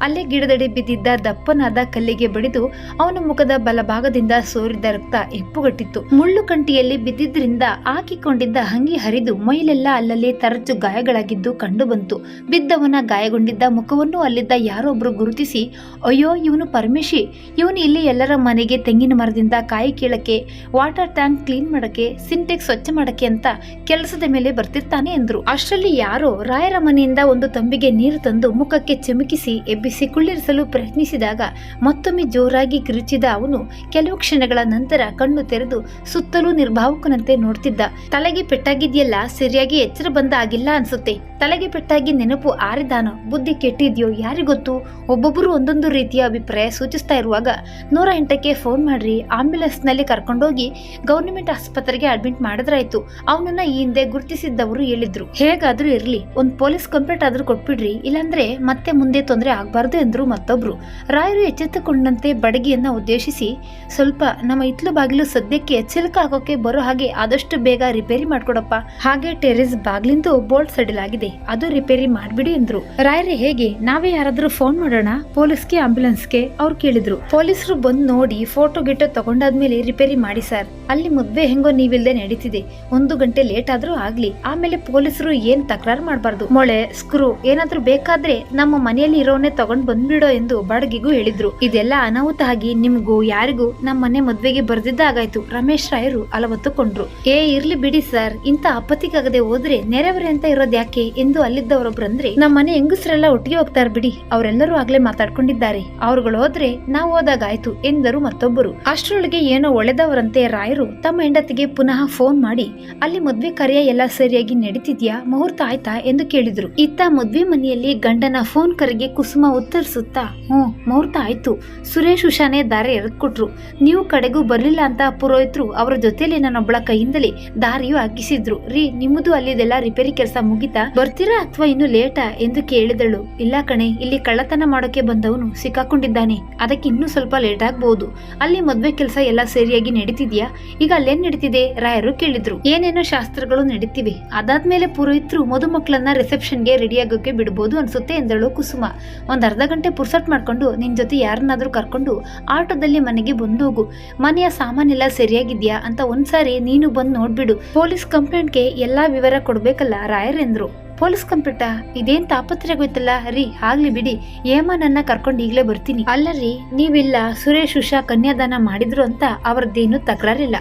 ಅಲ್ಲೇ ಗಿಡದಡಿ ಬಿದ್ದಿದ್ದ ದಪ್ಪನಾದ ಕಲ್ಲಿಗೆ ಬಡಿದು ಅವನ ಮುಖದ ಬಲಭಾಗದಿಂದ ಸೋರಿದ ರಕ್ತ ಎಪ್ಪುಗಟ್ಟಿತ್ತು. ಮುಳ್ಳು ಕಂಟಿಯಲ್ಲಿ ಬಿದ್ದಿದ್ರಿಂದ ಹಾಕಿಕೊಂಡಿದ್ದ ಹಂಗಿ ಹರಿದು ಮೈಲೆಲ್ಲ ಅಲ್ಲಲ್ಲಿ ತರಚು ಗಾಯಗಳಾಗಿದ್ದು ಕಂಡುಬಂತು. ಬಿದ್ದವನ ಗಾಯಗೊಂಡಿದ್ದ ಮುಖವನ್ನು ಅಲ್ಲಿದ್ದ ಯಾರೊಬ್ರು ಗುರುತಿಸಿ, ಅಯ್ಯೋ, ಇವನು ಪರಮೇಶಿ. ಇವನು ಇಲ್ಲಿ ಎಲ್ಲರ ಮನೆಗೆ ತೆಂಗಿನ ಮರದಿಂದ ಕಾಯಿ ಕೀಳಕ್ಕೆ, ವಾಟರ್ ಟ್ಯಾಂಕ್ ಕ್ಲೀನ್ ಮಾಡಕ್ಕೆ, ಸಿಂಟೆಕ್ಸ್ ಸ್ವಚ್ಛ ಮಾಡಕ್ಕೆ ಅಂತ ಕೆಲಸದ ಮೇಲೆ ಬರ್ತಿರ್ತಾನೆ ಎಂದ್ರು ಅಷ್ಟರಲ್ಲಿ ಯಾರೋ ರಾಯರ ಮನೆಯಿಂದ ಒಂದು ತಂಬಿಗೆ ನೀರು ತಂದು ಮುಖಕ್ಕೆ ಚಿಮುಕಿಸಿ ಎಬ್ಬಿಸಿ ಕುಳ್ಳಿರಿಸಲು ಪ್ರಯತ್ನಿಸಿದಾಗ ಮತ್ತೊಮ್ಮೆ ಜೋರಾಗಿ ಕಿರುಚಿದ ಅವನು ಕೆಲವು ಕ್ಷಣಗಳ ನಂತರ ಕಣ್ಣು ತೆರೆದು ಸುತ್ತಲೂ ನಿರ್ಭಾವಕನಂತೆ ನೋಡ್ತಿದ್ದ. ತಲೆಗೆ ಪೆಟ್ಟಾಗಿದೆಯಲ್ಲ, ಸರಿಯಾಗಿ ಎಚ್ಚರ ಬಂದ ಆಗಿಲ್ಲ ಅನ್ಸುತ್ತೆ. ತಲೆಗೆ ಪೆಟ್ಟಾಗಿ ನೆನಪು ಆರಿದಾನೋ, ಬುದ್ಧಿ ಕೆಟ್ಟಿದ್ಯೋ ಯಾರಿಗೊತ್ತು ಒಬ್ಬೊಬ್ಬರು ಒಂದೊಂದು ರೀತಿಯ ಅಭಿಪ್ರಾಯ ಸೂಚಿಸ್ತಾ ಇರುವಾಗ, ನೂರ ಎಂಟಕ್ಕೆ ಫೋನ್ ಮಾಡ್ರಿ, ಆಂಬ್ಯುಲೆನ್ಸ್ನಲ್ಲಿ ಕರ್ಕೊಂಡೋಗಿ ಗೌರ್ಮೆಂಟ್ ಆಸ್ಪತ್ರೆಗೆ ಅಡ್ಮಿಟ್ ಮಾಡಿದ್ರಾಯ್ತು. ಅವನನ್ನ ಈ ಹಿಂದೆ ಗುರುತಿಸಿದ್ದವರು ಹೇಳಿದ್ರು. ಹೇಗಾದ್ರೂ ಇರ್ಲಿ, ಒಂದ್ ಪೊಲೀಸ್ ಕಂಪ್ಲೇಂಟ್ ಆದ್ರೂ ಕೊಟ್ಬಿಡ್ರಿ, ಇಲ್ಲಾಂದ್ರೆ ಮತ್ತೆ ಮುಂದೆ ತೊಂದರೆ ಆಗಬಾರ್ದು ಎಂದರು ಮತ್ತೊಬ್ರು. ರಾಯರು ಎಚ್ಚೆತ್ತುಕೊಂಡಂತೆ ಬಡಗಿಯನ್ನು ಉದ್ದೇಶಿಸಿ ಸ್ವಲ್ಪ ನಮ್ಮ ಇತ್ಲು ಬಾಗಿಲು ಸದ್ಯಕ್ಕೆ ಚಿಲ್ಕ ಹಾಕೋಕೆ ಬರೋ ಹಾಗೆ ಆದಷ್ಟು ಬೇಗ ರಿಪೇರಿ ಮಾಡ್ಕೊಡಪ್ಪ. ಹಾಗೆ ಟೆರೆಸ್ ಬಾಗ್ಲಿಂದು ಬೋಲ್ಟ್ ಸಡಿಲಾಗಿದೆ. ಅದು ರಿಪೇರಿ ಮಾಡ್ಬಿಡಿ ಎಂದ್ರು. ರಾಯರೇ ಹೇಗೆ? ನಾವೇ ಯಾರಾದ್ರೂ ಫೋನ್ ಮಾಡೋಣ? ಪೊಲೀಸ್ಗೆ, ಆಂಬ್ಯುಲೆನ್ಸ್ಗೆ? ಅವ್ರು ಕೇಳಿದ್ರು. ಪೊಲೀಸರು ಬಂದು ನೋಡಿ ಫೋಟೋ, ಗಿಟೋ ತಗೊಂಡಾದ್ಮೇಲೆ ರಿಪೇರಿ ಮಾಡಿ ಸರ್. ಅಲ್ಲಿ ಮದ್ವೆ ಹೆಂಗೋ ನೀವಿಲ್ದೆ ನಡೀತಿದೆ. ಒಂದು ಗಂಟೆ ಲೇಟ್ ಆದ್ರೂ ಆಗ್ಲಿ. ಆಮೇಲೆ ಪೊಲೀಸರು ಏನ್ ತಕರಾರು ಮಾಡಬಾರ್ದು? ಮೊಳೆ, ಸ್ಕ್ರೂ ಏನಾದ್ರೂ ಬೇಕಾದ್ರೆ ನಮ್ಮ ಮನೆಯಲ್ಲಿ ಇರೋನೆ ತಗೊಂಡ್ ಬಂದ್ಬಿಡೋ ಎಂದು ಬಾಡಿಗೆಗೂ ಹೇಳಿದ್ರು. ಇದೆಲ್ಲ ಅನಾಹುತ ಆಗಿ ನಿಮ್ಗೂ ಯಾರಿಗೂ ನಮ್ಮ ಮನೆ ಮದ್ವೆಗೆ ಬರ್ದಿದ್ದಾಗಾಯ್ತು ರಮೇಶ್ ರಾಯರು ಅಲವತ್ತುಕೊಂಡ್ರು. ಏ, ಇರ್ಲಿ ಬಿಡಿ ಸರ್. ಇಂತ ಅಪ್ಪತ್ತಿಗಾಗದೆ ಹೋದ್ರೆ ನೆರೆವರೆ ಅಂತ ಇರೋದ್ ಯಾಕೆ ಎಂದು ಅಲ್ಲಿದ್ದವರೊಬ್ರಂದ್ರೆ ನಮ್ಮ ಮನೆ ಹೆಂಗಸರೆಲ್ಲ ಒಟ್ಟಿಗೆ ಹೋಗ್ತಾರ ಬಿಡಿ. ಅವರೆಲ್ಲರೂ ಆಗ್ಲೇ ಮಾತಾಡ್ಕೊಂಡಿದ್ದಾರೆ. ಅವ್ರುಗಳು ಹೋದ್ರೆ ನಾವು ಹೋದಾಗಾಯ್ತು ಎಂದರು ಮತ್ತೊಬ್ಬರು. ಅಷ್ಟರೊಳಗೆ ಏನೋ ಒಳೆದವರಂತೆ ರಾಯರು ತಮ್ಮ ಹೆಂಡತಿಗೆ ಪುನಃ ಫೋನ್ ಮಾಡಿ, ಅಲ್ಲಿ ಮದ್ವೆ ಕಾರ್ಯ ಎಲ್ಲ ಸರಿಯಾಗಿ ನಡೀತಿದ್ಯಾ? ಮುಹೂರ್ತ ಆಯ್ತಾ? ಎಂದು ಕೇಳಿದ್ರು. ಇತ್ತ ಮದ್ವೆ ಮನೆಯಲ್ಲಿ ಗಂಡನ ಫೋನ್ ಕರೆಗೆ ಕುಸುಮ ಉತ್ತರಿಸುತ್ತಾ, ಹ್ಞೂ, ಮುಹೂರ್ತ ಆಯ್ತು. ಸುರೇಶ್ ಉಷಾನೇ ದಾರಿ ಎರೆದ್ಕೊಟ್ರು ನೀವು ಕಡೆಗೂ ಬರ್ಲಿಲ್ಲ ಅಂತ ಪುರೋಹಿತರು ಅವರ ಜೊತೆಯಲ್ಲಿ ನನ್ನೊಬ್ಬಳ ಕೈಯಿಂದಲೇ ದಾರಿಯು ಹಾಕಿಸಿದ್ರು. ರೀ, ನಿಮ್ಮದು ಅಲ್ಲಿದೆಲ್ಲ ರಿಪೇರಿ ಕೆಲಸ ಮುಗಿತಾ? ಬರ್ತೀರಾ ಅಥವಾ ಇನ್ನು ಲೇಟಾ? ಎಂದು ಕೇಳಿದಳು. ಇಲ್ಲ ಕಣೆ, ಇಲ್ಲಿ ಕಳ್ಳತನ ಮಾಡೋಕೆ ಬಂದವನು ಸಿಕ್ಕಾಕೊಂಡಿದ್ದಾನೆ. ಅದಕ್ಕೆ ಇನ್ನೂ ಸ್ವಲ್ಪ ಲೇಟ್ ಆಗ್ಬಹುದು ಅಲ್ಲಿ ಮದ್ವೆ ಕೆಲಸ ಎಲ್ಲ ಸರಿಯಾಗಿ ನಡೀತಿದ್ಯಾ? ಈಗ ಅಲ್ಲೇನ್ ನಡೀತಿದೆ? ರಾಯರು ಕೇಳಿದ್ರು. ಏನೇನೋ ಶಾಸ್ತ್ರಗಳು ನಡೀತಿವೆ. ಅದಾದ್ಮೇಲೆ ಪುರೋಹಿತರು ಮದುಮಕ್ಕಳನ್ನ ರಿಸೆಪ್ಷನ್ಗೆ ರೆಡಿ ಆಗೋಕೆ ಬಿಡ್ಬೋದು ಅನ್ಸುತ್ತೆ ಎಂದಳು ಕುಸುಮ. ಒಂದ್ ಅರ್ಧ ಗಂಟೆ ಪುರ್ಸಟ್ ಮಾಡ್ಕೊಂಡು ನಿನ್ನ ಜೊತೆ ಯಾರನ್ನಾದರೂ ಕರ್ಕೊಂಡು ಆಟೋದಲ್ಲಿ ಮನೆಗೆ ಬಂದೋಗು. ಮನೆಯ ಸಾಮಾನೆಲ್ಲ ಸರಿಯಾಗಿದ್ಯಾ ಅಂತ ಒಂದ್ಸಾರಿ ನೀನು ಬಂದು ನೋಡ್ಬಿಡು. ಪೊಲೀಸ್ ಕಂಪ್ಲೇಂಟ್ಗೆ ಎಲ್ಲಾ ವಿವರ ಕೊಡ್ಬೇಕಲ್ಲ ರಾಯರೆಂದ್ರು ಪೊಲೀಸ್ ಕಂಪ್ಲೇಂಟ ಇದೇನ್ ತಾಪತ್ರ ಗೊತ್ತಲ್ಲ? ರೀ, ಆಗ್ಲಿ ಬಿಡಿ. ಏಮ ನನ್ನ ಕರ್ಕೊಂಡು ಈಗ್ಲೇ ಬರ್ತೀನಿ. ಅಲ್ಲ ರೀ ನೀವಿಲ್ಲ ಸುರೇಶ್, ಉಷಾ, ಕನ್ಯಾದಾನ ಮಾಡಿದ್ರು ಅಂತ ಅವ್ರದ್ದೇನು ತಕರಾರಿಲ್ಲ.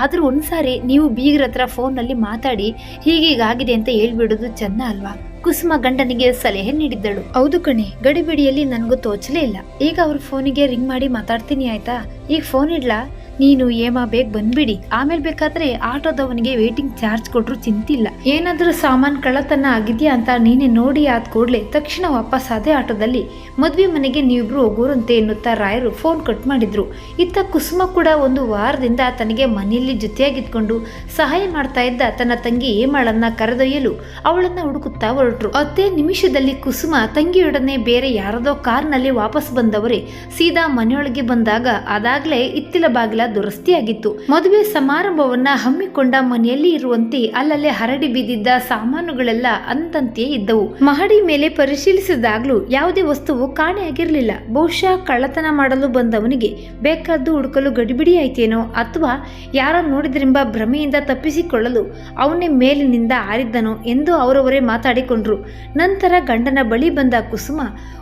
ಆದ್ರೂ ಒಂದ್ಸಾರಿ ನೀವು ಬೀಗ್ರ ಹತ್ರ ಫೋನ್ನಲ್ಲಿ ಮಾತಾಡಿ ಹೀಗೀಗಾಗಿದೆ ಅಂತ ಹೇಳ್ಬಿಡೋದು ಚೆನ್ನ ಅಲ್ವಾ? ಕುಸುಮ ಗಂಡನಿಗೆ ಸಲಹೆ ನೀಡಿದ್ದಳು. ಹೌದು ಕಣೆ, ಗಡಿಬಿಡಿಯಲ್ಲಿ ನನಗೂ ತೋಚಲೇ ಇಲ್ಲ. ಈಗ ಅವ್ರ ಫೋನಿಗೆ ರಿಂಗ್ ಮಾಡಿ ಮಾತಾಡ್ತೀನಿ ಆಯ್ತಾ? ಈಗ ಫೋನ್ ಇಡ್ಲಾ? ನೀನು ಏಮ ಬೇಗ ಬಂದ್ಬಿಡಿ. ಆಮೇಲೆ ಬೇಕಾದ್ರೆ ಆಟೋದವನಿಗೆ ವೇಟಿಂಗ್ ಚಾರ್ಜ್ ಕೊಟ್ರು ಚಿಂತಿಲ್ಲ. ಏನಾದ್ರೂ ಸಾಮಾನು ಕಳ್ಳತನ ಆಗಿದ್ಯಾ ಅಂತ ನೀನೆ ನೋಡಿ ಆದ ಕೂಡ್ಲೆ ತಕ್ಷಣ ವಾಪಸ್ ಅದೇ ಆಟೋದಲ್ಲಿ. ಮದ್ವೆ ಮನೆಗೆ ನೀವಿಬ್ರು ಹೋಗೋರಂತೆ ಎನ್ನುತ್ತಾ ರಾಯರು ಫೋನ್ ಕಟ್ ಮಾಡಿದ್ರು. ಇತ್ತ ಕುಸುಮ ಕೂಡ ಒಂದು ವಾರದಿಂದ ತನಗೆ ಮನೆಯಲ್ಲಿ ಜೊತೆಯಾಗಿದ್ಕೊಂಡು ಸಹಾಯ ಮಾಡ್ತಾ ಇದ್ದ ತನ್ನ ತಂಗಿ ಏಮಾಳನ್ನ ಕರೆದೊಯ್ಯಲು ಅವಳನ್ನ ಹುಡುಕುತ್ತಾ ಹೊರಟ್ರು. ಅದೇ ನಿಮಿಷದಲ್ಲಿ ಕುಸುಮ ತಂಗಿಯೊಡನೆ ಬೇರೆ ಯಾರದೋ ಕಾರ್ನಲ್ಲಿ ವಾಪಸ್ ಬಂದವರೇ ಸೀದಾ ಮನೆಯೊಳಗೆ ಬಂದಾಗ ಅದಾಗ್ಲೇ ಇತ್ತಿಲ ಬಾಗಿಲ ದುರಸ್ತಿಯಾಗಿತ್ತು. ಮದುವೆ ಸಮಾರಂಭವನ್ನ ಹಮ್ಮಿಕೊಂಡ ಮನೆಯಲ್ಲಿ ಇರುವಂತೆ ಅಲ್ಲಲ್ಲೇ ಹರಡಿ ಬಿದ್ದಿದ್ದ ಸಾಮಾನುಗಳೆಲ್ಲ ಅಂತಂತೆಯೇ ಇದ್ದವು. ಮಹಡಿ ಮೇಲೆ ಪರಿಶೀಲಿಸಿದಾಗ್ಲೂ ಯಾವುದೇ ವಸ್ತುವು ಕಾಣೆಯಾಗಿರಲಿಲ್ಲ ಬಹುಶಃ ಕಳ್ಳತನ ಮಾಡಲು ಬಂದವನಿಗೆ ಬೇಕಾದ್ದು ಹುಡುಕಲು ಗಡಿಬಿಡಿ ಆಯ್ತೇನೋ ಅಥವಾ ಯಾರೋ ನೋಡಿದ್ರೆಂಬ ಭ್ರಮೆಯಿಂದ ತಪ್ಪಿಸಿಕೊಳ್ಳಲು ಅವನೇ ಮೇಲಿನಿಂದ ಆರಿದ್ದನೋ ಎಂದು ಅವರವರೇ ಮಾತಾಡಿಕೊಂಡ್ರು. ನಂತರ ಗಂಡನ ಬಳಿ ಬಂದ ಕುಸುಮ,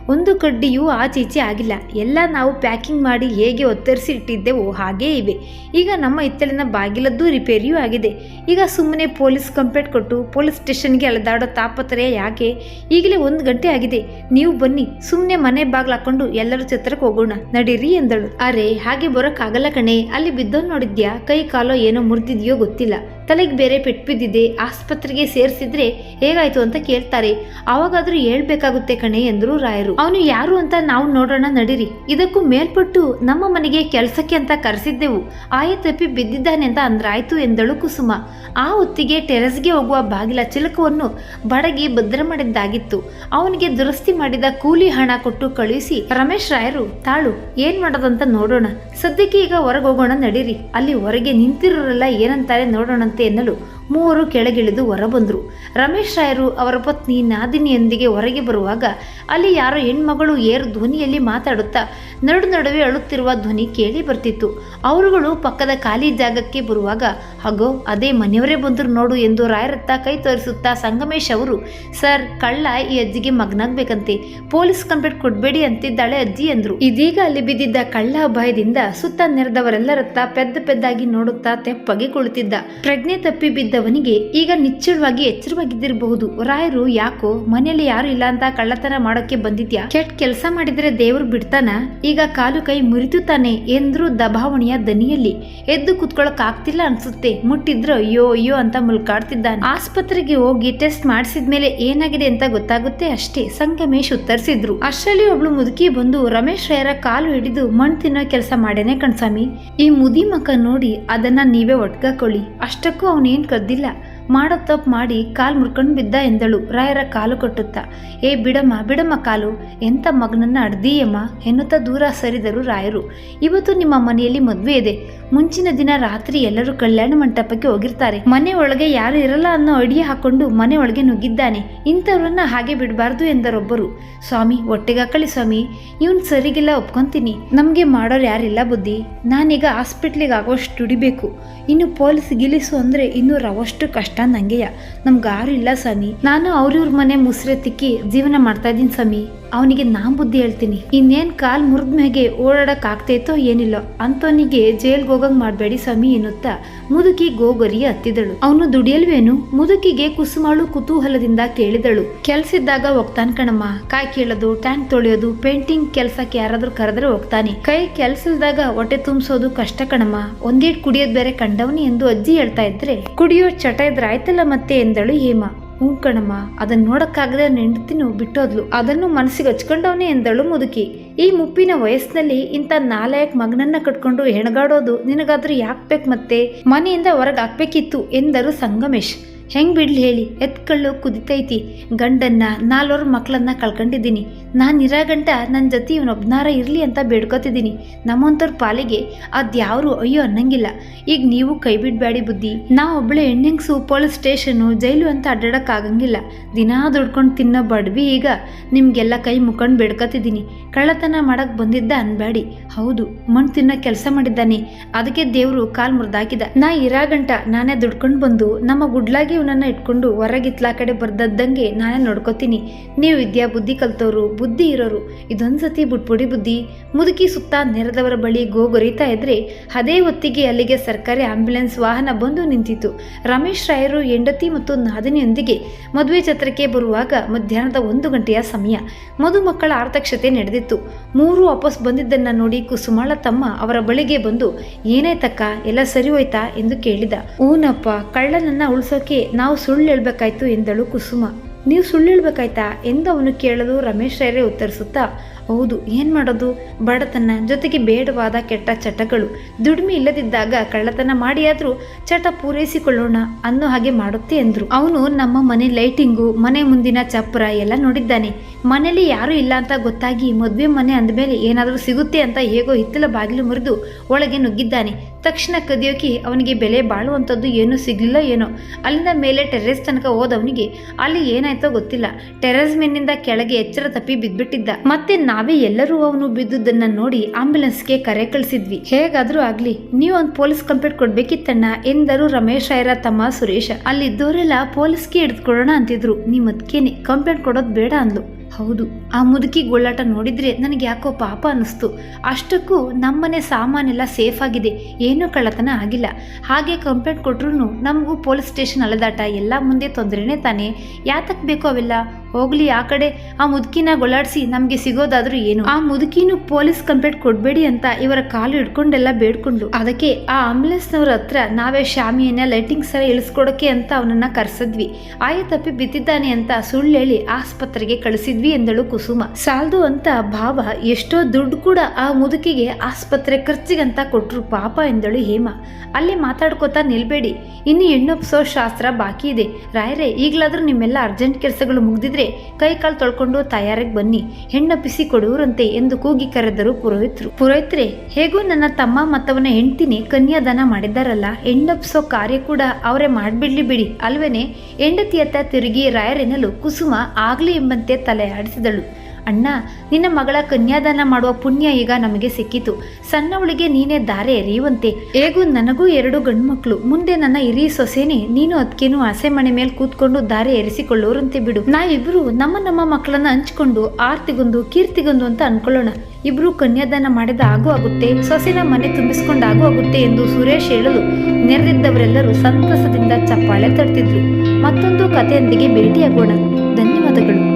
ಒಂದು ಕಡ್ಡಿಯೂ ಆಚೀಚೆ ಆಗಿಲ್ಲ. ಎಲ್ಲ ನಾವು ಪ್ಯಾಕಿಂಗ್ ಮಾಡಿ ಹೇಗೆ ಒತ್ತರಿಸಿ ಇಟ್ಟಿದ್ದೆವು ಹಾಗೇ ಇವೆ. ಈಗ ನಮ್ಮ ಇತ್ತಲಿನ ಬಾಗಿಲದ್ದು ರಿಪೇರಿಯೂ ಆಗಿದೆ. ಈಗ ಸುಮ್ಮನೆ ಪೊಲೀಸ್ ಕಂಪ್ಲೇಂಟ್ ಕೊಟ್ಟು ಪೊಲೀಸ್ ಸ್ಟೇಷನ್ಗೆ ಅಲೆದಾಡೋ ತಾಪತ್ರಯ ಯಾಕೆ? ಈಗಲೇ ಒಂದು ಗಂಟೆ ಆಗಿದೆ. ನೀವು ಬನ್ನಿ. ಸುಮ್ಮನೆ ಮನೆ ಬಾಗಿಲು ಹಾಕೊಂಡು ಎಲ್ಲರೂ ಛತ್ರಕ್ಕೆ ಹೋಗೋಣ. ನಡೀರಿ ಎಂದಳು. ಅರೆ, ಹಾಗೆ ಬರೋಕ್ಕಾಗಲ್ಲ ಕಣೆ. ಅಲ್ಲಿ ಬಿದ್ದೋ ನೋಡಿದ್ಯಾ? ಕೈ ಕಾಲೋ ಏನೋ ಮುರಿದಿದೆಯೋ ಗೊತ್ತಿಲ್ಲ. ತಲೆಗೆ ಬೇರೆ ಪೆಟ್ಟು ಬಿದ್ದಿದೆ. ಆಸ್ಪತ್ರೆಗೆ ಸೇರಿಸಿದ್ರೆ ಹೇಗಾಯ್ತು ಅಂತ ಕೇಳ್ತಾರೆ. ಅವಾಗಾದ್ರೂ ಹೇಳ್ಬೇಕಾಗುತ್ತೆ ಕಣೆ ಎಂದ್ರು ರಾಯರು. ಅವನು ಯಾರು ಅಂತ ನಾವು ನೋಡೋಣ, ನಡೀರಿ. ಇದಕ್ಕೂ ಮೇಲ್ಪಟ್ಟು ನಮ್ಮ ಮನೆಗೆ ಕೆಲಸಕ್ಕೆ ಅಂತ ಕರೆಸಿದ್ದೆವು ಆಯ ತಪ್ಪಿ ಬಿದ್ದಿದ್ದಾನೆ ಅಂತ ಅಂದ್ರಾಯ್ತು ಎಂದಳು ಕುಸುಮ. ಆ ಹೊತ್ತಿಗೆ ಟೆರೆಸ್ಗೆ ಹೋಗುವ ಬಾಗಿಲ ಚಿಲಕವನ್ನು ಬಡಗಿ ಭದ್ರ ಮಾಡಿದ್ದಾಗಿತ್ತು ಅವನಿಗೆ ದುರಸ್ತಿ ಮಾಡಿದ ಕೂಲಿ ಹಣ ಕೊಟ್ಟು ಕಳುಹಿಸಿ, ರಮೇಶ್ ರಾಯರು, ತಾಳು, ಏನ್ ಮಾಡೋದಂತ ನೋಡೋಣ. ಸದ್ಯಕ್ಕೆ ಈಗ ಹೊರಗೆ ಹೋಗೋಣ ನಡೀರಿ. ಅಲ್ಲಿ ಹೊರಗೆ ನಿಂತಿರೋರೆಲ್ಲ ಏನಂತಾರೆ ನೋಡೋಣಂತೆ ಎನ್ನಲು ಮೂವರು ಕೆಳಗಿಳಿದು ಹೊರಬಂದ್ರು. ರಮೇಶ್ ರಾಯರು ಅವರ ಪತ್ನಿ ನಾದಿನಿಯೊಂದಿಗೆ ಹೊರಗೆ ಬರುವಾಗ ಅಲ್ಲಿ ಯಾರೋ ಹೆಣ್ಮಗಳು ಏರು ಧ್ವನಿಯಲ್ಲಿ ಮಾತಾಡುತ್ತಾ ನಡು ನಡುವೆ ಅಳುತ್ತಿರುವ ಧ್ವನಿ ಕೇಳಿ ಬರ್ತಿತ್ತು. ಅವರುಗಳು ಪಕ್ಕದ ಖಾಲಿ ಜಾಗಕ್ಕೆ ಬರುವಾಗ, ಹಾಗೋ, ಅದೇ ಮನೆಯವರೇ ಬಂದರು ನೋಡು ಎಂದು ರಾಯರತ್ತ ಕೈ ತೋರಿಸುತ್ತಾ ಸಂಗಮೇಶ್ ಅವರು, ಸರ್, ಕಳ್ಳ ಈ ಅಜ್ಜಿಗೆ ಮಗ್ನಾಗ್ಬೇಕಂತೆ. ಪೊಲೀಸ್ ಕಂಪ್ಲೇಂಟ್ ಕೊಡ್ಬೇಡಿ ಅಂತಿದ್ದಾಳೆ ಅಜ್ಜಿ ಎಂದರು. ಇದೀಗ ಅಲ್ಲಿ ಬಿದ್ದಿದ್ದ ಕಳ್ಳ ಭಯದಿಂದ ಸುತ್ತ ನೆರೆದವರೆಲ್ಲರತ್ತ ಪೆದ್ದ ಪೆದ್ದಾಗಿ ನೋಡುತ್ತಾ ತೆಪ್ಪಗೆ ಕುಳಿತಿದ್ದ. ಪ್ರಜ್ಞೆ ತಪ್ಪಿ ಬಿದ್ದವನಿಗೆ ಈಗ ನಿಚ್ಚಳವಾಗಿ ಎಚ್ಚರವಾಗಿದ್ದಿರಬಹುದು. ರಾಯರು, ಯಾಕೋ, ಮನೆಯಲ್ಲಿ ಯಾರು ಇಲ್ಲ ಅಂತ ಕಳ್ಳತನ ಮಾಡೋಕೆ ಬಂದಿದ್ಯಾ? ಕೆಟ್ಟ ಕೆಲಸ ಮಾಡಿದ್ರೆ ದೇವರು ಬಿಡ್ತಾನ? ಈಗ ಕಾಲು ಕೈ ಮುರಿತು ತಾನೆ ಎಂದ್ರು ದಬಾವಣೆಯ ದನಿಯಲ್ಲಿ. ಎದ್ದು ಕುತ್ಕೊಳ್ಳೋಕ್ಕಾಗ್ತಿಲ್ಲ ಅನ್ಸುತ್ತೆ. ಮುಟ್ಟಿದ್ರು ಅಯ್ಯೋ ಅಯ್ಯೋ ಅಂತ ಮುಲ್ಕಾಡ್ತಿದ್ದಾನೆ. ಆಸ್ಪತ್ರೆಗೆ ಹೋಗಿ ಟೆಸ್ಟ್ ಮಾಡಿಸಿದ್ಮೇಲೆ ಏನಾಗಿದೆ ಅಂತ ಗೊತ್ತಾಗುತ್ತೆ ಅಷ್ಟೇ. ಸಂಗಮೇಶ್ ಉತ್ತರಿಸಿದ್ರು. ಅಷ್ಟರಲ್ಲಿ ಒಬ್ಳು ಮುದುಕಿ ಬಂದು, ರಮೇಶ್ ರಾಯರ ಕಾಲು ಹಿಡಿದು ಮಣ್ ತಿನ್ನೋ ಕೆಲಸ ಮಾಡೇನೆ ಕಣ್ಸಾಮಿ. ಈ ಮುದಿ ಮಕ ನೋಡಿ ಅದನ್ನ ನೀವೇ ಒಟ್ಗಾಕೊಳ್ಳಿ. ಅಷ್ಟಕ್ಕೂ ಅವನೇನ್ ಕದ್ದಿಲ್ಲ. ಮಾಡೋ ತಪ್ಪು ಮಾಡಿ ಕಾಲು ಮುರ್ಕೊಂಡು ಬಿದ್ದ ಎಂದಳು. ರಾಯರ ಕಾಲು ಕಟ್ಟುತ್ತಾ, ಏ ಬಿಡಮ್ಮ ಬಿಡಮ್ಮ ಕಾಲು, ಎಂಥ ಮಗನನ್ನ ಅಡ್ದೀಯಮ್ಮ ಎನ್ನುತ್ತಾ ದೂರ ಸರಿದರು ರಾಯರು. ಇವತ್ತು ನಿಮ್ಮ ಮನೆಯಲ್ಲಿ ಮದುವೆ ಇದೆ. ಮುಂಚಿನ ದಿನ ರಾತ್ರಿ ಎಲ್ಲರೂ ಕಲ್ಯಾಣ ಮಂಟಪಕ್ಕೆ ಹೋಗಿರ್ತಾರೆ. ಮನೆ ಒಳಗೆ ಯಾರು ಇರಲ್ಲ ಅನ್ನೋ ಅಡಿಗೆ ಹಾಕೊಂಡು ಮನೆ ಒಳಗೆ ನುಗ್ಗಿದ್ದಾನೆ. ಇಂಥವ್ರನ್ನ ಹಾಗೆ ಬಿಡಬಾರ್ದು ಎಂದರೊಬ್ಬರು. ಸ್ವಾಮಿ ಒಟ್ಟಿಗಾಕಳಿ ಸ್ವಾಮಿ. ಇವನ್ ಸರಿಗಿಲ್ಲ, ಒಪ್ಕೊಂತೀನಿ. ನಮಗೆ ಮಾಡೋರು ಯಾರಿಲ್ಲ ಬುದ್ಧಿ. ನಾನೀಗ ಹಾಸ್ಪಿಟ್ಲಿಗೆ ಆಗೋಷ್ಟು ದುಡಿಬೇಕು. ಇನ್ನು ಪೊಲೀಸ್ ಗಿಲಿಸು ಅಂದ್ರೆ ಇನ್ನು ರವಷ್ಟು ಕಷ್ಟ. ನಂಗೆಯ ನಮ್ಗೆ ಯಾರು ಇಲ್ಲ ಸಮಿ ನಾನು ಅವ್ರಿವ್ರ ಮನೆ ಮುಸ್ರೆ ತಿಕ್ಕಿ ಜೀವನ ಮಾಡ್ತಾ ಇದ್ದೀನಿ ಸಮಿ ಅವನಿಗೆ ನಾ ಬುದ್ಧಿ ಹೇಳ್ತೀನಿ. ಇನ್ನೇನ್ ಕಾಲ್ ಮುರಿದ ಓಡಾಡಕ್ ಆಗ್ತೈತೋ ಏನಿಲ್ಲ ಅಂತವನಿಗೆ ಜೈಲ್ಗೆ ಹೋಗಂಗ್ ಮಾಡಬೇಡಿ ಸಮಿ ಎನ್ನುತ್ತ ಮುದುಕಿ ಗೋಗರಿ ಹತ್ತಿದಳು. ಅವನು ದುಡಿಯಲ್ವೇನು? ಮುದುಕಿಗೆ ಕುಸುಮಾಳು ಕುತೂಹಲದಿಂದ ಕೇಳಿದಳು. ಕೆಲ್ಸಿದ್ದಾಗ ಹೋಗ್ತಾನ್ ಕಣಮ್ಮ. ಕಾಯಿ ಕೀಳೋದು, ಟ್ಯಾಂಕ್ ತೊಳೆಯೋದು, ಪೇಂಟಿಂಗ್ ಕೆಲ್ಸಕ್ಕೆ ಯಾರಾದ್ರೂ ಕರೆದ್ರೆ ಹೋಗ್ತಾನೆ. ಕೈ ಕೆಲ್ಸಲ್ದಾಗ ಹೊಟ್ಟೆ ತುಂಬಿಸೋದು ಕಷ್ಟ ಕಣಮ್ಮ. ಒಂದೇಟ್ ಕುಡಿಯೋದ್ ಬೇರೆ ಕಂಡವನಿ ಎಂದು ಅಜ್ಜಿ ಹೇಳ್ತಾ ಇದ್ರೆ, ಕುಡಿಯೋ ಚಟ ಇದ್ರೆ ಆಯ್ತಲ್ಲ ಮತ್ತೆ ಎಂದಳು ಹೇಮ. ಹ್ಞೂ ಕಣಮ್ಮ ಅದನ್ನು ನೋಡೋಕ್ಕಾಗದೆ ಹೆಂಡತಿನೂ ಬಿಟ್ಟೋದ್ಲು. ಅದನ್ನು ಮನಸ್ಸಿಗೆ ಹಚ್ಕೊಂಡವನೇ ಎಂದಳು ಮುದುಕಿ. ಈ ಮುಪ್ಪಿನ ವಯಸ್ಸಿನಲ್ಲಿ ಇಂಥ ನಾಲಾಯಕ್ ಮಗನನ್ನ ಕಟ್ಕೊಂಡು ಹೆಣಗಾಡೋದು ನಿನಗಾದ್ರೂ ಯಾಕ್ಬೇಕು ಮತ್ತೆ? ಮನೆಯಿಂದ ಹೊರಗೆ ಹಾಕ್ಬೇಕಿತ್ತು ಎಂದರು ಸಂಗಮೇಶ್. ಹೆಂಗ್ ಬಿಡ್ಲಿ ಹೇಳಿ ಎತ್ಕಳ್ಳು ಕುದಿತೈತಿ. ಗಂಡನ್ನ, ನಾಲ್ವರು ಮಕ್ಕಳನ್ನ ಕಳ್ಕೊಂಡಿದ್ದೀನಿ. ನಾನು ಇರಾಗಂಟ ನನ್ನ ಜೊತೆ ಇವನೊಬ್ನಾರ ಇರಲಿ ಅಂತ ಬೇಡ್ಕೊತಿದ್ದೀನಿ. ನಮ್ಮಂಥವ್ರ ಪಾಲಿಗೆ ಅದ್ಯಾವರು ಅಯ್ಯೋ ಅನ್ನಂಗಿಲ್ಲ. ಈಗ ನೀವು ಕೈ ಬಿಡ್ಬೇಡಿ ಬುದ್ಧಿ. ನಾ ಒಬ್ಳೆ ಹೆಣ್ಣೆಂಗ್ಸು ಪೊಲೀಸ್ ಸ್ಟೇಷನು ಜೈಲು ಅಂತ ಅಡ್ಡಾಡೋಕ್ಕಾಗಂಗಿಲ್ಲ. ದಿನಾ ದುಡ್ಕೊಂಡು ತಿನ್ನೋ ಬಡ್ವಿ ಈಗ ನಿಮಗೆಲ್ಲ ಕೈ ಮುಕ್ಕೊಂಡು ಬೇಡ್ಕೊತಿದ್ದೀನಿ. ಕಳ್ಳತನ ಮಾಡಕ್ಕೆ ಬಂದಿದ್ದ ಅನ್ಬೇಡಿ ಹೌದು ಮಣ್ಣು ತಿನ್ನೋ ಕೆಲಸ ಮಾಡಿದ್ದಾನೆ. ಅದಕ್ಕೆ ದೇವರು ಕಾಲು ಮುರಿದಾಕಿದ. ನಾ ಇರಾಗಂಟ, ನಾನೇ ದುಡ್ಕೊಂಡು ಬಂದು ನಮ್ಮ ಗುಡ್ಲಾಗಿ ಇವನನ್ನ ಇಟ್ಕೊಂಡು ಹೊರಗಿತ್ಲಾ ಕಡೆ ಬರ್ದದ್ದಂಗೆ ನಾನೇ ನೋಡ್ಕೋತೀನಿ. ನೀವು ವಿದ್ಯಾ ಬುದ್ಧಿ ಕಲ್ತವ್ರು, ಬುದ್ಧಿ ಇರೋರು. ಇದೊಂದ್ಸತಿ ಬುಟ್ಪುಡಿ ಬುದ್ಧಿ. ಮುದುಕಿ ಸುತ್ತ ನೆರೆದವರ ಬಳಿ ಗೋಗೊರಿತಾ ಇದ್ರೆ ಅದೇ ಹೊತ್ತಿಗೆ ಅಲ್ಲಿಗೆ ಸರ್ಕಾರಿ ಆಂಬ್ಯುಲೆನ್ಸ್ ವಾಹನ ಬಂದು ನಿಂತಿತ್ತು. ರಮೇಶ್ ರಾಯರು ಹೆಂಡತಿ ಮತ್ತು ನಾದಿನಿಯೊಂದಿಗೆ ಮದುವೆ ಛತ್ರಕ್ಕೆ ಬರುವಾಗ ಮಧ್ಯಾಹ್ನದ ಒಂದು ಗಂಟೆಯ ಸಮಯ. ಮದುಮಕ್ಕಳ ಆರ್ತಕ್ಷತೆ ನಡೆದಿತ್ತು. ಮೂರು ವಾಪಸ್ ಬಂದಿದ್ದನ್ನ ನೋಡಿ ಕುಸುಮಾಳ ತಮ್ಮ ಅವರ ಬಳಿಗೆ ಬಂದು, ಏನಾಯ್ತಕ್ಕ? ಎಲ್ಲ ಸರಿ ಹೋಯ್ತಾ? ಎಂದು ಕೇಳಿದ. ಊನಪ್ಪ ಕಳ್ಳನನ್ನ ಉಳಿಸೋಕೆ ನಾವು ಸುಳ್ಳು ಹೇಳ್ಬೇಕಾಯ್ತು ಎಂದಳು ಕುಸುಮ. ನೀವು ಸುಳ್ಳು ಹೇಳ್ಬೇಕಾಯ್ತಾ? ಎಂದು ಅವನು ಕೇಳಲು ರಮೇಶ್ ರೈರೇ ಉತ್ತರಿಸುತ್ತಾ ಹೌದು, ಏನ್ ಮಾಡೋದು? ಬಡತನ ಜೊತೆಗೆ ಬೇಡವಾದ ಕೆಟ್ಟ ಚಟಗಳು. ದುಡಿಮೆ ಇಲ್ಲದಿದ್ದಾಗ ಕಳ್ಳತನ ಮಾಡಿಯಾದರೂ ಚಟ ಪೂರೈಸಿಕೊಳ್ಳೋಣ ಅನ್ನೋ ಹಾಗೆ ಮಾಡುತ್ತೆ ಎಂದ್ರು ಅವನು ನಮ್ಮ ಮನೆ ಲೈಟಿಂಗು, ಮನೆ ಮುಂದಿನ ಚಪ್ಪರ ಎಲ್ಲ ನೋಡಿದ್ದಾನೆ. ಮನೇಲಿ ಯಾರು ಇಲ್ಲ ಅಂತ ಗೊತ್ತಾಗಿ ಮದುವೆ ಮನೆ ಅಂದಮೇಲೆ ಏನಾದರೂ ಸಿಗುತ್ತೆ ಅಂತ ಹೇಗೋ ಹಿತ್ತಲ ಬಾಗಿಲು ಮುರಿದು ಒಳಗೆ ನುಗ್ಗಿದ್ದಾನೆ. ತಕ್ಷಣ ಕದಿಯೋಕೆ ಅವನಿಗೆ ಬೆಲೆ ಬಾಳುವಂಥದ್ದು ಏನೂ ಸಿಗ್ಲಿಲ್ಲ ಏನೋ. ಅಲ್ಲಿಂದ ಮೇಲೆ ಟೆರೆಸ್ ತನಕ ಹೋದವನಿಗೆ ಅಲ್ಲಿ ಏನಾಯ್ತೋ ಗೊತ್ತಿಲ್ಲ. ಟೆರೆಸ್ ಮೇಲಿಂದ ಕೆಳಗೆ ಎಚ್ಚರ ತಪ್ಪಿ ಬಿದ್ದುಬಿಟ್ಟಿದ್ದ ಮತ್ತೆ ನಾವೇ ಎಲ್ಲರೂ ಅವನು ಬಿದ್ದುದನ್ನ ನೋಡಿ ಆಂಬ್ಯುಲೆನ್ಸ್ಗೆ ಕರೆ ಕಳಿಸಿದ್ವಿ. ಹೇಗಾದ್ರೂ ಆಗ್ಲಿ, ನೀವು ಒಂದು ಪೊಲೀಸ್ ಕಂಪ್ಲೇಂಟ್ ಕೊಡ್ಬೇಕಿತ್ತಣ್ಣ, ಎಂದರು ರಮೇಶ್ ಅಯ್ಯರ ತಮ್ಮ ಸುರೇಶ. ಅಲ್ಲಿದ್ದವರೆಲ್ಲ ಪೊಲೀಸ್ಗೆ ಹಿಡಿದುಕೊಳ್ಳೋಣ ಅಂತಿದ್ರು. ನಿಮ್ಮದ್ಕೇನೆ, ಕಂಪ್ಲೇಂಟ್ ಕೊಡೋದು ಬೇಡ ಅಂದ್ಲು. ಹೌದು, ಆ ಮುದುಕಿ ಗೋಳಾಟ ನೋಡಿದ್ರೆ ನನಗೆ ಯಾಕೋ ಪಾಪ ಅನ್ನಿಸ್ತು. ಅಷ್ಟಕ್ಕೂ ನಮ್ಮನೆ ಸಾಮಾನೆಲ್ಲ ಸೇಫ್ ಆಗಿದೆ, ಏನೂ ಕಳ್ಳತನ ಆಗಿಲ್ಲ. ಹಾಗೆ ಕಂಪ್ಲೇಂಟ್ ಕೊಟ್ರು ನಮಗೂ ಪೊಲೀಸ್ ಸ್ಟೇಷನ್ ಅಲೆದಾಟ, ಎಲ್ಲ ಮುಂದೆ ತೊಂದರೆನೇ ತಾನೇ. ಯಾತಕ್ಕೆ ಬೇಕು ಅವೆಲ್ಲ? ಹೋಗ್ಲಿ ಆ ಕಡೆ, ಆ ಮುದುಕಿನ ಗೊಳ್ಳಾಡಿಸಿ ನಮಗೆ ಸಿಗೋದಾದ್ರೂ ಏನು? ಆ ಮುದುಕಿನೂ ಪೊಲೀಸ್ ಕಂಪ್ಲೇಂಟ್ ಕೊಡಬೇಡಿ ಅಂತ ಇವರ ಕಾಲು ಹಿಡ್ಕೊಂಡೆಲ್ಲ ಬೇಡ್ಕೊಂಡು. ಅದಕ್ಕೆ ಆ ಆಂಬುಲೆನ್ಸ್ನವ್ರ ಹತ್ರ ನಾವೇ ಶಾಮಿಯನ್ನ ಲೈಟಿಂಗ್ ಸರ ಇಳಿಸ್ಕೊಡೋಕೆ ಅಂತ ಅವನನ್ನ ಕರ್ಸದ್ವಿ. ಆಯ ತಪ್ಪಿ ಬಿದ್ದಿದ್ದಾನೆ ಅಂತ ಸುಳ್ಳು ಹೇಳಿ ಆಸ್ಪತ್ರೆಗೆ ಕಳಿಸಿದ್ವಿ. ಎಂದಳು ಕುಸುಮ. ಸಾಲ್ದು ಅಂತ ಭಾವ ಎಷ್ಟೋ ದುಡ್ಡು ಕೂಡ ಆ ಮುದುಕಿಗೆ ಆಸ್ಪತ್ರೆ ಖರ್ಚಿಗಂತ ಕೊಟ್ರು ಪಾಪ ಎಂದಳು ಹೇಮ. ಅಲ್ಲಿ ಮಾತಾಡ್ಕೋತಾ ನಿಲ್ಬೇಡಿ. ಇನ್ನು ಹೆಣ್ಣೊಪ್ಸೋ ಶಾಸ್ತ್ರ ಬಾಕಿ ಇದೆ. ರಾಯರೇ, ಈಗಲಾದ್ರೂ ನಿಮ್ಮೆಲ್ಲ ಅರ್ಜೆಂಟ್ ಕೆಲಸಗಳು ಮುಗ್ದಿದ್ರೆ ಕೈ ಕಾಲು ತೊಳ್ಕೊಂಡು ತಯಾರಿಗೆ ಬನ್ನಿ. ಹೆಣ್ಣಪ್ಪಿಸಿ ಕೊಡುವರಂತೆ ಎಂದು ಕೂಗಿ ಕರೆದರು ಪುರೋಹಿತರು. ಪುರೋಹಿತ್ರೆ, ಹೇಗೂ ನನ್ನ ತಮ್ಮ ಮತ್ತವನ ಹೆಂಡ್ತಿನಿ ಕನ್ಯಾದಾನ ಮಾಡಿದ್ದಾರಲ್ಲ. ಹೆಣ್ಣೊಪ್ಸೋ ಕಾರ್ಯ ಕೂಡ ಅವರೇ ಮಾಡ್ಬಿಡ್ಲಿ ಬಿಡಿ. ಅಲ್ವೇನೆ? ಹೆಂಡತಿಯತ್ತ ತಿರುಗಿ ರಾಯರೆನಲು ಕುಸುಮ ಆಗ್ಲಿ ಎಂಬಂತೆ ತಲೆ ಆಡಿಸಿದಳು ಅಣ್ಣ, ನಿನ್ನ ಮಗಳ ಕನ್ಯಾದಾನ ಮಾಡುವ ಪುಣ್ಯ ಈಗ ನಮಗೆ ಸಿಕ್ಕಿತು. ಸಣ್ಣವಳಿಗೆ ನೀನೇ ದಾರೆ ಎರೆಯುವಂತೆ. ಹೇಗೂ ನನಗೂ ಎರಡು ಗಂಡ್ಮಕ್ಳು. ಮುಂದೆ ನನ್ನ ಹಿರಿಯ ಸೊಸೆನೆ, ನೀನು ಅದಕ್ಕೇನು ಆಸೆ ಮನೆ ಮೇಲೆ ಕೂತ್ಕೊಂಡು ದಾರೆ ಎರೆಸಿಕೊಳ್ಳೋರಂತೆ ಬಿಡು. ನಾವಿಬ್ರು ನಮ್ಮ ನಮ್ಮ ಮಕ್ಕಳನ್ನ ಹಂಚ್ಕೊಂಡು ಆರ್ತಿಗೊಂದು, ಕೀರ್ತಿಗೊಂದು ಅಂತ ಅನ್ಕೊಳ್ಳೋಣ. ಇಬ್ರು ಕನ್ಯಾದಾನ ಮಾಡಿದ ಆಗೂ ಆಗುತ್ತೆ, ಸೊಸೆನ ಮನೆ ತುಂಬಿಸ್ಕೊಂಡು ಆಗೂ ಆಗುತ್ತೆ ಎಂದು ಸುರೇಶ್ ಹೇಳಲು ನೆರೆದಿದ್ದವರೆಲ್ಲರೂ ಸಂತಸದಿಂದ ಚಪ್ಪಾಳೆ ತಡ್ತಿದ್ರು ಮತ್ತೊಂದು ಕಥೆಯೊಂದಿಗೆ ಭೇಟಿಯಾಗೋಣ. ಧನ್ಯವಾದಗಳು.